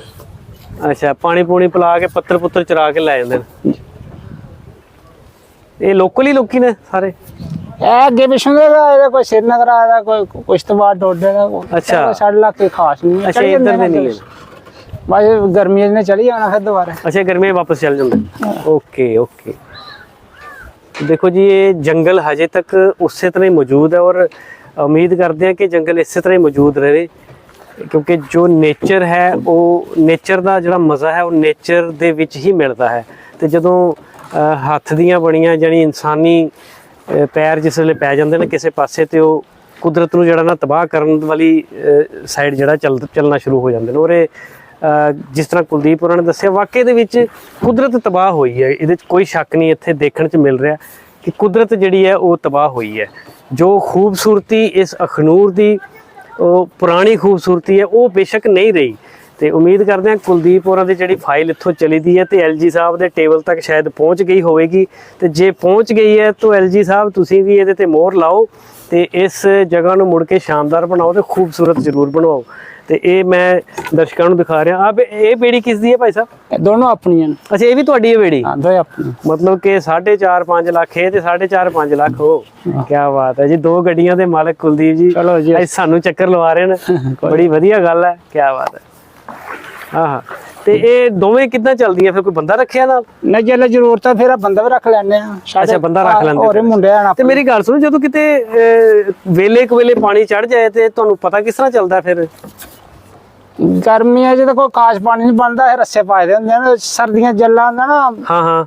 ਅੱਛਾ ਪਾਣੀ ਪੂਣੀ ਪਿਲਾ ਕੇ ਪੱਤਰ ਪੁੱਤਰ ਚਰਾ ਕੇ ਲੈ ਜਾਂਦੇ ਨੇ। ਇਹ ਲੋਕਲ ਹੀ ਲੋਕੀ ਨੇ ਸਾਰੇ? ਇਹ ਅੱਗੇ ਪਿਛੋਂ ਦਾ ਇਹਦਾ ਕੋਈ ਸ਼੍ਰੀਨਗਰ ਆ ਦਾ ਕੋਈ ਕੁਸ਼ਤਵਾੜ ਡੋਡੇ ਦਾ ਅੱਛਾ। ਸਾਡੇ ਇਲਾਕੇ ਖਾਸ ਨਹੀਂ। ਅੱਛਾ, ਇੱਧਰ ਦੇ ਨਹੀਂ। ਬਸ ਗਰਮੀਆਂ ਨੇ ਚਲੀ ਜਾਣਾ ਫਿਰ ਦੁਬਾਰਾ। ਅੱਛਾ ਗਰਮੀਆਂ ਵਾਪਸ ਚੱਲ ਜਾਂਦੇ। Okay okay. ਦੇਖੋ ਜੀ, ਇਹ ਜੰਗਲ ਹਜੇ ਤੱਕ ਉਸੇ ਤਰ੍ਹਾਂ ਹੀ ਮੌਜੂਦ ਹੈ ਔਰ ਉਮੀਦ ਕਰਦੇ ਹਾਂ ਕਿ ਜੰਗਲ ਇਸੇ ਤਰ੍ਹਾਂ ਹੀ ਮੌਜੂਦ ਰਹੇ, ਕਿਉਂਕਿ ਜੋ ਨੇਚਰ ਹੈ, ਉਹ ਨੇਚਰ ਦਾ ਜਿਹੜਾ ਮਜ਼ਾ ਹੈ, ਉਹ ਨੇਚਰ ਦੇ ਵਿੱਚ ਹੀ ਮਿਲਦਾ ਹੈ। ਤੇ ਜਦੋਂ ਹੱਥ ਦੀਆਂ ਬਣੀਆਂ ਜਾਨੀ ਇਨਸਾਨੀ ਪੈਰ ਜਿਸ ਵੇਲੇ ਪੈ ਜਾਂਦੇ ਨੇ ਕਿਸੇ ਪਾਸੇ ਤੇ ਉਹ ਕੁਦਰਤ ਨੂੰ ਜਿਹੜਾ ਨਾ ਤਬਾਹ ਕਰਨ ਵਾਲੀ ਸਾਈਡ ਜਿਹੜਾ ਚੱਲ, ਚੱਲਣਾ ਸ਼ੁਰੂ ਹੋ ਜਾਂਦੇ ਨੇ। ਔਰ ਇਹ ਜਿਸ ਤਰ੍ਹਾਂ ਕੁਲਦੀਪ ਹੋਰਾਂ ਨੇ ਦੱਸਿਆ, ਵਾਕਈ ਦੇ ਵਿੱਚ ਕੁਦਰਤ ਤਬਾਹ ਹੋਈ ਹੈ। ਇਹਦੇ 'ਚ ਕੋਈ ਸ਼ੱਕ ਨਹੀਂ, ਇੱਥੇ ਦੇਖਣ 'ਚ ਮਿਲ ਰਿਹਾ ਕਿ ਕੁਦਰਤ ਜਿਹੜੀ ਹੈ, ਉਹ ਤਬਾਹ ਹੋਈ ਹੈ। ਜੋ ਖੂਬਸੂਰਤੀ ਇਸ ਅਖਨੂਰ ਦੀ, ਉਹ ਪੁਰਾਣੀ ਖੂਬਸੂਰਤੀ ਹੈ, ਉਹ ਬੇਸ਼ੱਕ ਨਹੀਂ ਰਹੀ। ਤੇ ਉਮੀਦ ਕਰਦੇ ਹਾਂ ਕੁਲਦੀਪ ਹੋਰਾਂ ਦੀ ਜਿਹੜੀ ਫਾਈਲ ਇੱਥੋਂ ਚਲੀ ਦੀ ਹੈ ਤੇ ਐਲਜੀ ਸਾਹਿਬ ਦੇ ਟੇਬਲ ਤੱਕ ਸ਼ਾਇਦ ਪਹੁੰਚ ਗਈ ਹੋਵੇਗੀ। ਤੇ ਜੇ ਪਹੁੰਚ ਗਈ ਹੈ ਤਾਂ ਐਲਜੀ ਸਾਹਿਬ ਤੁਸੀਂ ਵੀ ਇਹਦੇ ਤੇ ਮੋਹਰ ਲਾਓ ਤੇ ਇਸ ਜਗ੍ਹਾ ਨੂੰ ਮੁੜ ਕੇ ਸ਼ਾਨਦਾਰ ਬਣਾਓ ਤੇ ਖੂਬਸੂਰਤ ਜ਼ਰੂਰ ਬਣਵਾਓ। ਤੇ ਇਹ ਮੈਂ ਦਰਸ਼ਕਾਂ ਨੂੰ ਦਿਖਾ ਰਿਹਾ। ਆ ਇਹ ਬੇੜੀ ਕਿਸ ਦੀ ਹੈ ਭਾਈ ਸਾਹਿਬ? ਦੋਨੋਂ ਆਪਣੀਆਂ ਨੇ। ਅੱਛਾ ਇਹ ਵੀ ਤੁਹਾਡੀ ਹੈ ਬੇੜੀ? ਹਾਂ ਦੋਏ ਆਪਣੀਆਂ। ਮਤਲਬ ਕਿ 4.5 5 ਲੱਖ ਇਹ ਤੇ 4.5 5 ਲੱਖ ਹੋ। ਕੀ ਬਾਤ ਹੈ ਜੀ ਦੋ ਗੱਡੀਆਂ ਦੇ ਮਾਲਕ ਕੁਲਦੀਪ ਜੀ। ਚਲੋ ਜੀ। ਅੱਜ ਸਾਨੂੰ ਚੱਕਰ ਲਵਾ ਰਹੇ ਨੇ। ਬੜੀ ਵਧੀਆ ਗੱਲ ਹੈ ਕੀ ਬਾਤ ਹੈ। ਆਹ ਤੇ ਇਹ ਦੋਵੇਂ ਕਿੱਦਾਂ ਚੱਲਦੀਆਂ? ਫਿਰ ਕੋਈ ਬੰਦਾ ਰੱਖਿਆ ਨਾਲ? ਨਹੀਂ ਜੇ ਜ਼ਰੂਰਤ ਹੈ ਫਿਰ ਆ ਬੰਦਾ ਵੀ ਰੱਖ ਲੈਣੇ ਆ ਅੱਛਾ, ਬੰਦਾ ਰੱਖ ਲੈਂਦੇ ਹੋਰ ਫਿਰ। ਮੁੰਡੇ ਆ ਤੇ ਮੇਰੀ ਗੱਲ ਸੁਣੋ ਜਦੋਂ ਕਿਤੇ ਵੇਲੇ ਕੁ ਵੇਲੇ ਪਾਣੀ ਚੜ ਜਾਏ ਤੇ ਤੁਹਾਨੂੰ ਪਤਾ ਕਿਸ ਤਰ੍ਹਾਂ ਚੱਲਦਾ ਫਿਰ? ਗਰਮੀਆਂ 'ਚ ਤਾਂ ਕੋਈ ਕਾਸ਼ ਪਾਣੀ ਨਹੀਂ ਬਣਦਾ ਇਹ ਰੱਸੇ ਪਾਏ ਦੇ ਹੁੰਦੇ ਨੇ ਸਰਦੀਆਂ ਜੱਲਾ ਹੁੰਦਾ ਨਾ। ਹਾਂ ਹਾਂ।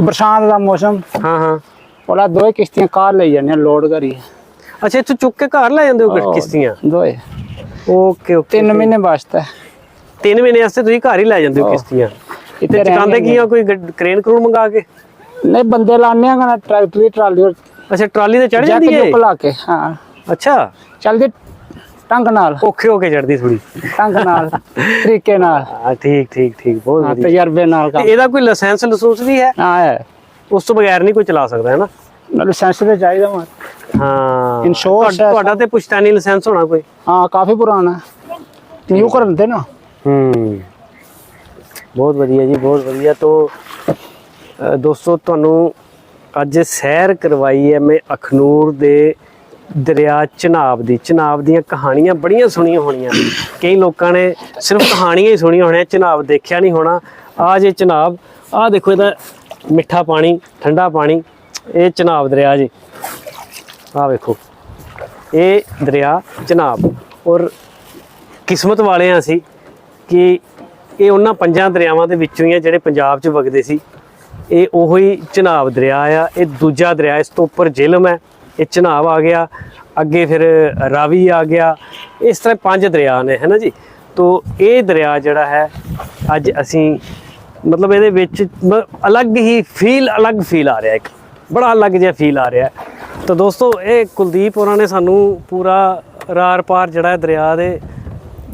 ਬਰਸਾਤ ਦਾ ਮੌਸਮ। ਹਾਂ ਹਾਂ। ਉਹਲਾ ਦੋਏ ਕਿਸ਼ਤੀਆਂ ਕਾਰ ਲਈ ਜਾਂਦੇ ਲੋਡ ਕਰੀ। ਅੱਛਾ ਇੱਥੋਂ ਚੁੱਕ ਕੇ ਘਰ ਲੈ ਜਾਂਦੇ ਹੋ ਕਿਸ਼ਤੀਆਂ? ਦੋਏ ਓਕੇ ਓਕੇ। ਤਿੰਨ ਮਹੀਨੇ ਵਾਸਤੇ ਤਿੰਨ ਮਹੀਨੇ ਵਾਸਤੇ ਤੁਸੀਂ ਘਰ ਹੀ ਲੈ ਜਾਂਦੇ ਹੋ ਕਿਸ਼ਤੀਆਂ। ਇੱਥੇ ਚਕਾਉਂਦੇ। ਕੀ ਆ। ਕੋਈ ਕਰੇਨ ਕਰੂਨ ਮੰਗਾ ਕੇ? ਨਹੀਂ ਬੰਦੇ ਲਾਣੇ ਆ ਨਾ ਟਰੈਕਟਰ ਦੀ ਟਰਾਲੀ ਅੱਛਾ ਟਰਾਲੀ ਤੇ ਚੜ ਜਾਂਦੀ ਹੈ ਜੁਕ ਲਾ ਕੇ ਹਾਂ। ਅੱਛਾ। ਚਲਦੀ ਟੰਗ ਨਾਲ। ਔਖੇ ਹੋ ਕੇ ਚੜਦੀ ਥੋੜੀ ਟੰਗ ਨਾਲ ਤਰੀਕੇ ਨਾਲ। ਹਾਂ ਠੀਕ ਠੀਕ ਠੀਕ ਬਹੁਤ ਵਧੀਆ। ਤਜਰਬੇ ਨਾਲ ਕੰਮ। ਇਹਦਾ ਕੋਈ ਲਾਇਸੈਂਸ ਲਸੂਸ ਵੀ ਹੈ? ਹਾਂ ਹੈ। ਉਸ ਤੋਂ ਬਗੈਰ ਨਹੀਂ ਕੋਈ ਚਲਾ ਸਕਦਾ ਹੈ ਨਾ? ਲਾਇਸੈਂਸ ਤੇ ਚਾਹੀਦਾ ਮਾ ਹਾਂ। ਤੁਹਾਡਾ- ਤੁਹਾਡਾ ਤੇ ਪੁਸ਼ਤਾਨੀ ਲਾਇਸੈਂਸ ਹੋਣਾ ਕੋਈ? ਹਾਂ ਕਾਫੀ ਪੁਰਾਣਾ। ਨਿਊ ਕਰਨ ਦੇ ਨਾ। ਹੂੰ। ਬਹੁਤ ਵਧੀਆ ਜੀ, ਬਹੁਤ ਵਧੀਆ। ਤੋਂ ਦੋਸਤੋ, ਤੁਹਾਨੂੰ ਅੱਜ ਸੈਰ ਕਰਵਾਈ ਹੈ ਮੈਂ ਅਖਨੂਰ ਦੇ ਦਰਿਆ ਚਨਾਬ ਦੀ। ਚਨਾਬ ਦੀਆਂ ਕਹਾਣੀਆਂ ਬੜੀਆਂ ਸੁਣੀਆਂ ਹੋਣੀਆਂ। ਕਈ ਲੋਕਾਂ ਨੇ ਸਿਰਫ ਕਹਾਣੀਆਂ ਹੀ ਸੁਣੀਆਂ ਹੋਣੀਆਂ, ਚਨਾਬ ਦੇਖਿਆ ਨਹੀਂ ਹੋਣਾ। ਆ ਜੇ ਚਨਾਬ, ਆ ਦੇਖੋ ਇਹਦਾ ਮਿੱਠਾ ਪਾਣੀ, ਠੰਡਾ ਪਾਣੀ, ਇਹ ਚਨਾਬ ਦਰਿਆ ਜੀ। ਆ ਵੇਖੋ, ਇਹ ਦਰਿਆ ਚਨਾਬ। ਔਰ ਕਿਸਮਤ ਵਾਲੇ ਹਾਂ ਅਸੀਂ ਕਿ ਇਹ ਉਹਨਾਂ ਪੰਜਾਂ ਦਰਿਆਵਾਂ ਦੇ ਵਿੱਚੋਂ ਹੀ ਆ ਜਿਹੜੇ ਪੰਜਾਬ 'ਚ ਵਗਦੇ ਸੀ। ਇਹ ਉਹੀ ਹੀ ਚਨਾਬ ਦਰਿਆ ਆ, ਇਹ ਦੂਜਾ ਦਰਿਆ, ਇਸ ਤੋਂ ਉੱਪਰ ਜੇਲਮ ਹੈ, ਇਹ ਚਨਾਬ ਆ ਗਿਆ, ਅੱਗੇ ਫਿਰ ਰਾਵੀ ਆ ਗਿਆ, ਇਸ ਤਰ੍ਹਾਂ ਪੰਜ ਦਰਿਆ ਨੇ ਹੈ ਨਾ ਜੀ? ਤੋਂ ਇਹ ਦਰਿਆ ਜਿਹੜਾ ਹੈ, ਅੱਜ ਅਸੀਂ ਮਤਲਬ ਇਹਦੇ ਵਿੱਚ ਮ- ਅਲੱਗ ਹੀ ਫੀਲ, ਅਲੱਗ ਫੀਲ ਆ ਰਿਹਾ ਇੱਕ, ਬੜਾ ਅਲੱਗ ਜਿਹਾ ਫੀਲ ਆ ਰਿਹਾ। ਤਾਂ ਦੋਸਤੋ, ਇਹ ਕੁਲਦੀਪ ਹੋਰਾਂ ਨੇ ਸਾਨੂੰ ਪੂਰਾ ਰਾਰ ਪਾਰ ਜਿਹੜਾ ਦਰਿਆ ਦੇ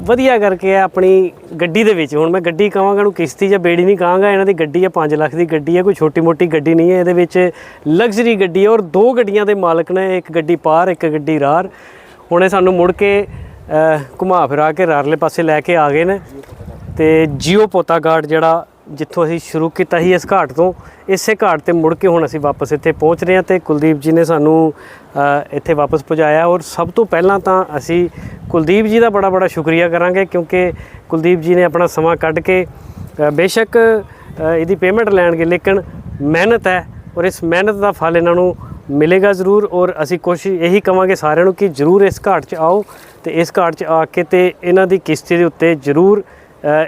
ਵਧੀਆ ਕਰਕੇ ਹੈ ਆਪਣੀ ਗੱਡੀ ਦੇ ਵਿੱਚ। ਹੁਣ ਮੈਂ ਗੱਡੀ ਕਹਾਂਗਾ ਨੂੰ ਕਿਸ਼ਤੀ ਜਾਂ ਬੇੜੀ ਨਹੀਂ ਕਹਾਂਗਾ, ਇਹਨਾਂ ਦੀ ਗੱਡੀ ਹੈ 5 ਲੱਖ ਦੀ ਗੱਡੀ ਹੈ ਕੋਈ ਛੋਟੀ ਮੋਟੀ ਗੱਡੀ ਨਹੀਂ ਹੈ, ਇਹਦੇ ਵਿੱਚ ਲਗਜ਼ਰੀ ਗੱਡੀ ਹੈ ਔਰ ਦੋ ਗੱਡੀਆਂ ਦੇ ਮਾਲਕ ਨੇ, ਇੱਕ ਗੱਡੀ ਪਾਰ, ਇੱਕ ਗੱਡੀ ਰਾਰ। ਹੁਣ ਇਹ ਸਾਨੂੰ ਮੁੜ ਕੇ ਘੁਮਾ ਫਿਰਾ ਕੇ ਰਾਰਲੇ ਪਾਸੇ ਲੈ ਕੇ ਆ ਗਏ ਨੇ। ਤੇ ਜੀਓ ਪੋਤਾ ਘਾਟ ਜਿਹੜਾ ਜਿੱਥੋਂ ਅਸੀਂ ਸ਼ੁਰੂ ਕੀਤਾ ਸੀ ਇਸ ਘਾਟ ਤੋਂ, ਇਸੇ ਘਾਟ ਤੇ ਮੁੜ ਕੇ ਹੁਣ ਅਸੀਂ ਵਾਪਸ ਇੱਥੇ ਪਹੁੰਚ ਰਹੇ ਹਾਂ ਤੇ ਕੁਲਦੀਪ ਜੀ ਨੇ ਸਾਨੂੰ ਇੱਥੇ ਵਾਪਸ ਪਹੁੰਚਾਇਆ ਔਰ ਸਭ ਤੋਂ ਪਹਿਲਾਂ ਤਾਂ ਅਸੀਂ ਕੁਲਦੀਪ ਜੀ ਦਾ ਬੜਾ ਬੜਾ ਸ਼ੁਕਰੀਆ ਕਰਾਂਗੇ ਕਿਉਂਕਿ ਕੁਲਦੀਪ ਜੀ ਨੇ ਆਪਣਾ ਸਮਾਂ ਕੱਢ ਕੇ ਬੇਸ਼ੱਕ ਇਹਦੀ ਪੇਮੈਂਟ ਲੈਣਗੇ ਲੇਕਿਨ ਮਿਹਨਤ ਹੈ ਔਰ ਇਸ ਮਿਹਨਤ ਦਾ ਫਲ ਇਹਨਾਂ ਨੂੰ ਮਿਲੇਗਾ ਜ਼ਰੂਰ ਔਰ ਅਸੀਂ ਕੋਸ਼ਿਸ਼ ਇਹੀ ਕਵਾਂਗੇ ਸਾਰਿਆਂ ਨੂੰ ਕਿ ਜ਼ਰੂਰ ਇਸ ਘਾਟ 'ਚ ਆਓ ਤੇ ਇਸ ਘਾਟ 'ਚ ਆ ਕੇ ਤੇ ਇਹਨਾਂ ਦੀ ਕਿਸ਼ਤੀ ਦੇ ਉੱਤੇ ਜ਼ਰੂਰ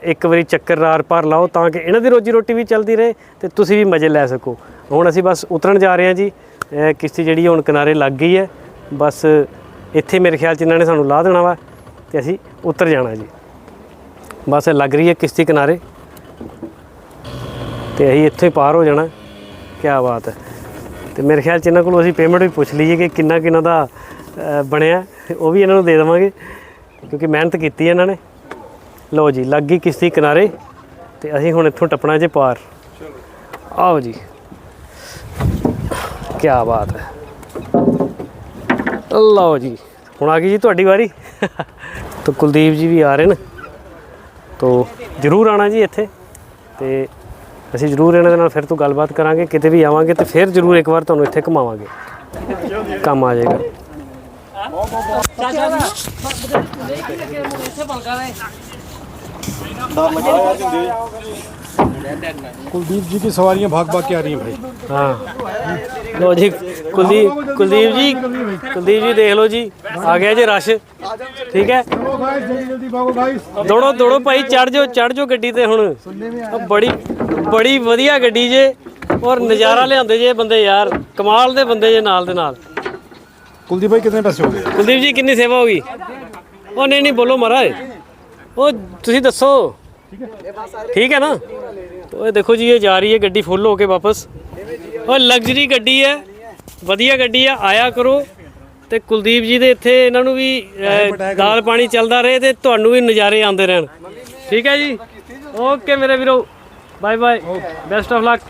ਇੱਕ ਵਾਰੀ ਚੱਕਰ ਰਾਰ ਪਾਰ ਲਾਓ ਤਾਂ ਕਿ ਇਹਨਾਂ ਦੀ ਰੋਜੀ ਰੋਟੀ ਵੀ ਚੱਲਦੀ ਰਹੇ ਤੇ ਤੁਸੀਂ ਵੀ ਮਜ਼ੇ ਲੈ ਸਕੋ। ਹੁਣ ਅਸੀਂ ਬਸ ਉਤਰਨ ਜਾ ਰਹੇ ਹਾਂ ਜੀ। ਕਿਸ਼ਤੀ ਜਿਹੜੀ ਹੁਣ ਕਿਨਾਰੇ ਲੱਗ ਗਈ ਹੈ। ਬਸ ਇੱਥੇ ਮੇਰੇ ਖਿਆਲ 'ਚ ਇਹਨਾਂ ਨੇ ਸਾਨੂੰ ਲਾ ਦੇਣਾ ਵਾ ਤੇ ਅਸੀਂ ਉਤਰ ਜਾਣਾ ਜੀ। ਬਸ ਲੱਗ ਰਹੀ ਹੈ ਕਿਸ਼ਤੀ ਕਿਨਾਰੇ। ਤੇ ਅਸੀਂ ਇੱਥੇ ਪਾਰ ਹੋ ਜਾਣਾ। ਕੀ ਬਾਤ ਹੈ। ਤੇ ਮੇਰੇ ਖਿਆਲ 'ਚ ਇਹਨਾਂ ਕੋਲੋਂ ਅਸੀਂ ਪੇਮੈਂਟ ਵੀ ਪੁੱਛ ਲਈਏ ਕਿ ਕਿੰਨਾ ਕਿੰਨਾ ਦਾ ਬਣਿਆ। ਉਹ ਵੀ ਇਹਨਾਂ ਨੂੰ ਦੇ ਦੇਵਾਂਗੇ। ਕਿਉਂਕਿ ਮਿਹਨਤ ਕੀਤੀ ਇਹਨਾਂ ਨੇ। ਲਓ ਜੀ, ਲੱਗ ਗਈ ਕਿਸ਼ਤੀ ਕਿਨਾਰੇ ਤੇ ਅਸੀਂ ਹੁਣ ਇੱਥੋਂ ਟੱਪਣਾ ਜੇ ਪਾਰ। ਆਓ ਜੀ। ਕੀ ਬਾਤ ਹੈ। ਲਓ ਜੀ, ਹੁਣ ਆ ਗਈ ਜੀ ਤੁਹਾਡੀ ਵਾਰੀ। ਤਾਂ ਕੁਲਦੀਪ ਜੀ ਵੀ ਆ ਰਹੇ ਨੇ। ਤੋ ਜਰੂਰ ਆਣਾ ਜੀ ਇੱਥੇ। ਤੇ ਅਸੀਂ ਜਰੂਰ ਇਹਨਾਂ ਦੇ ਨਾਲ ਫਿਰ ਤੋਂ ਗੱਲਬਾਤ ਕਰਾਂਗੇ। ਕਿਤੇ ਵੀ ਆਵਾਂਗੇ ਤੇ ਫਿਰ ਜਰੂਰ ਇੱਕ ਵਾਰ ਤੁਹਾਨੂੰ ਇੱਥੇ ਘੁਮਾਵਾਂਗੇ। ਕੰਮ ਆ ਜਾਏਗਾ। कुलदीप जी की सवारियां भाग भाग के आ रही हैं भाई ਹਾਂ ਲੋ ਜੀ ਕੁਲਦੀਪ ਕੁਲਦੀਪ ਜੀ ਕੁਲਦੀਪ ਜੀ ਦੇਖ ਲਓ ਜੀ ਆ ਗਿਆ ਜੀ ਰਸ਼ ਠੀਕ ਹੈ चलो भाई जल्दी जल्दी भागो भाई ਦੌੜੋ ਦੌੜੋ ਭਾਈ ਚੜ ਜਾਓ ਚੜ ਜਾਓ ਗੱਡੀ ਤੇ ਹੁਣ ਉਹ ਬੜੀ ਬੜੀ ਵਧੀਆ ਗੱਡੀ ਜੇ ਔਰ ਨਜ਼ਾਰਾ ਲਿਆਉਂਦੇ ਜੇ ਇਹ ਬੰਦੇ ਯਾਰ ਕਮਾਲ ਦੇ ਬੰਦੇ ਜੇ ਨਾਲ ਦੇ ਨਾਲ कुलदीप भाई कितने पैसे हो गए ਕੁਲਦੀਪ ਜੀ ਕਿੰਨੀ ਸੇਵਾ ਹੋ ਗਈ ਉਹ ਨਹੀਂ ਨਹੀਂ ਬੋਲੋ ਮਹਾਰਾਜ ਉਹ ਤੁਸੀਂ ਦੱਸੋ। ਠੀਕ ਹੈ ਨਾ? ਉਹ ਦੇਖੋ ਜੀ ਇਹ ਜਾ ਰਹੀ ਹੈ ਗੱਡੀ ਫੁੱਲ ਹੋ ਕੇ ਵਾਪਸ। ਉਹ ਲਗਜ਼ਰੀ ਗੱਡੀ ਹੈ। ਵਧੀਆ ਗੱਡੀ ਹੈ ਆਇਆ ਕਰੋ। ਤੇ ਕੁਲਦੀਪ ਜੀ ਦੇ ਇੱਥੇ ਇਹਨਾਂ ਨੂੰ ਵੀ ਦਾਲ ਪਾਣੀ ਚੱਲਦਾ ਰਹੇ ਤੇ ਤੁਹਾਨੂੰ ਵੀ ਨਜ਼ਾਰੇ ਆਉਂਦੇ ਰਹਿਣ। ਠੀਕ ਹੈ ਜੀ? ਓਕੇ ਮੇਰੇ ਵੀਰੋ। Bye bye best of luck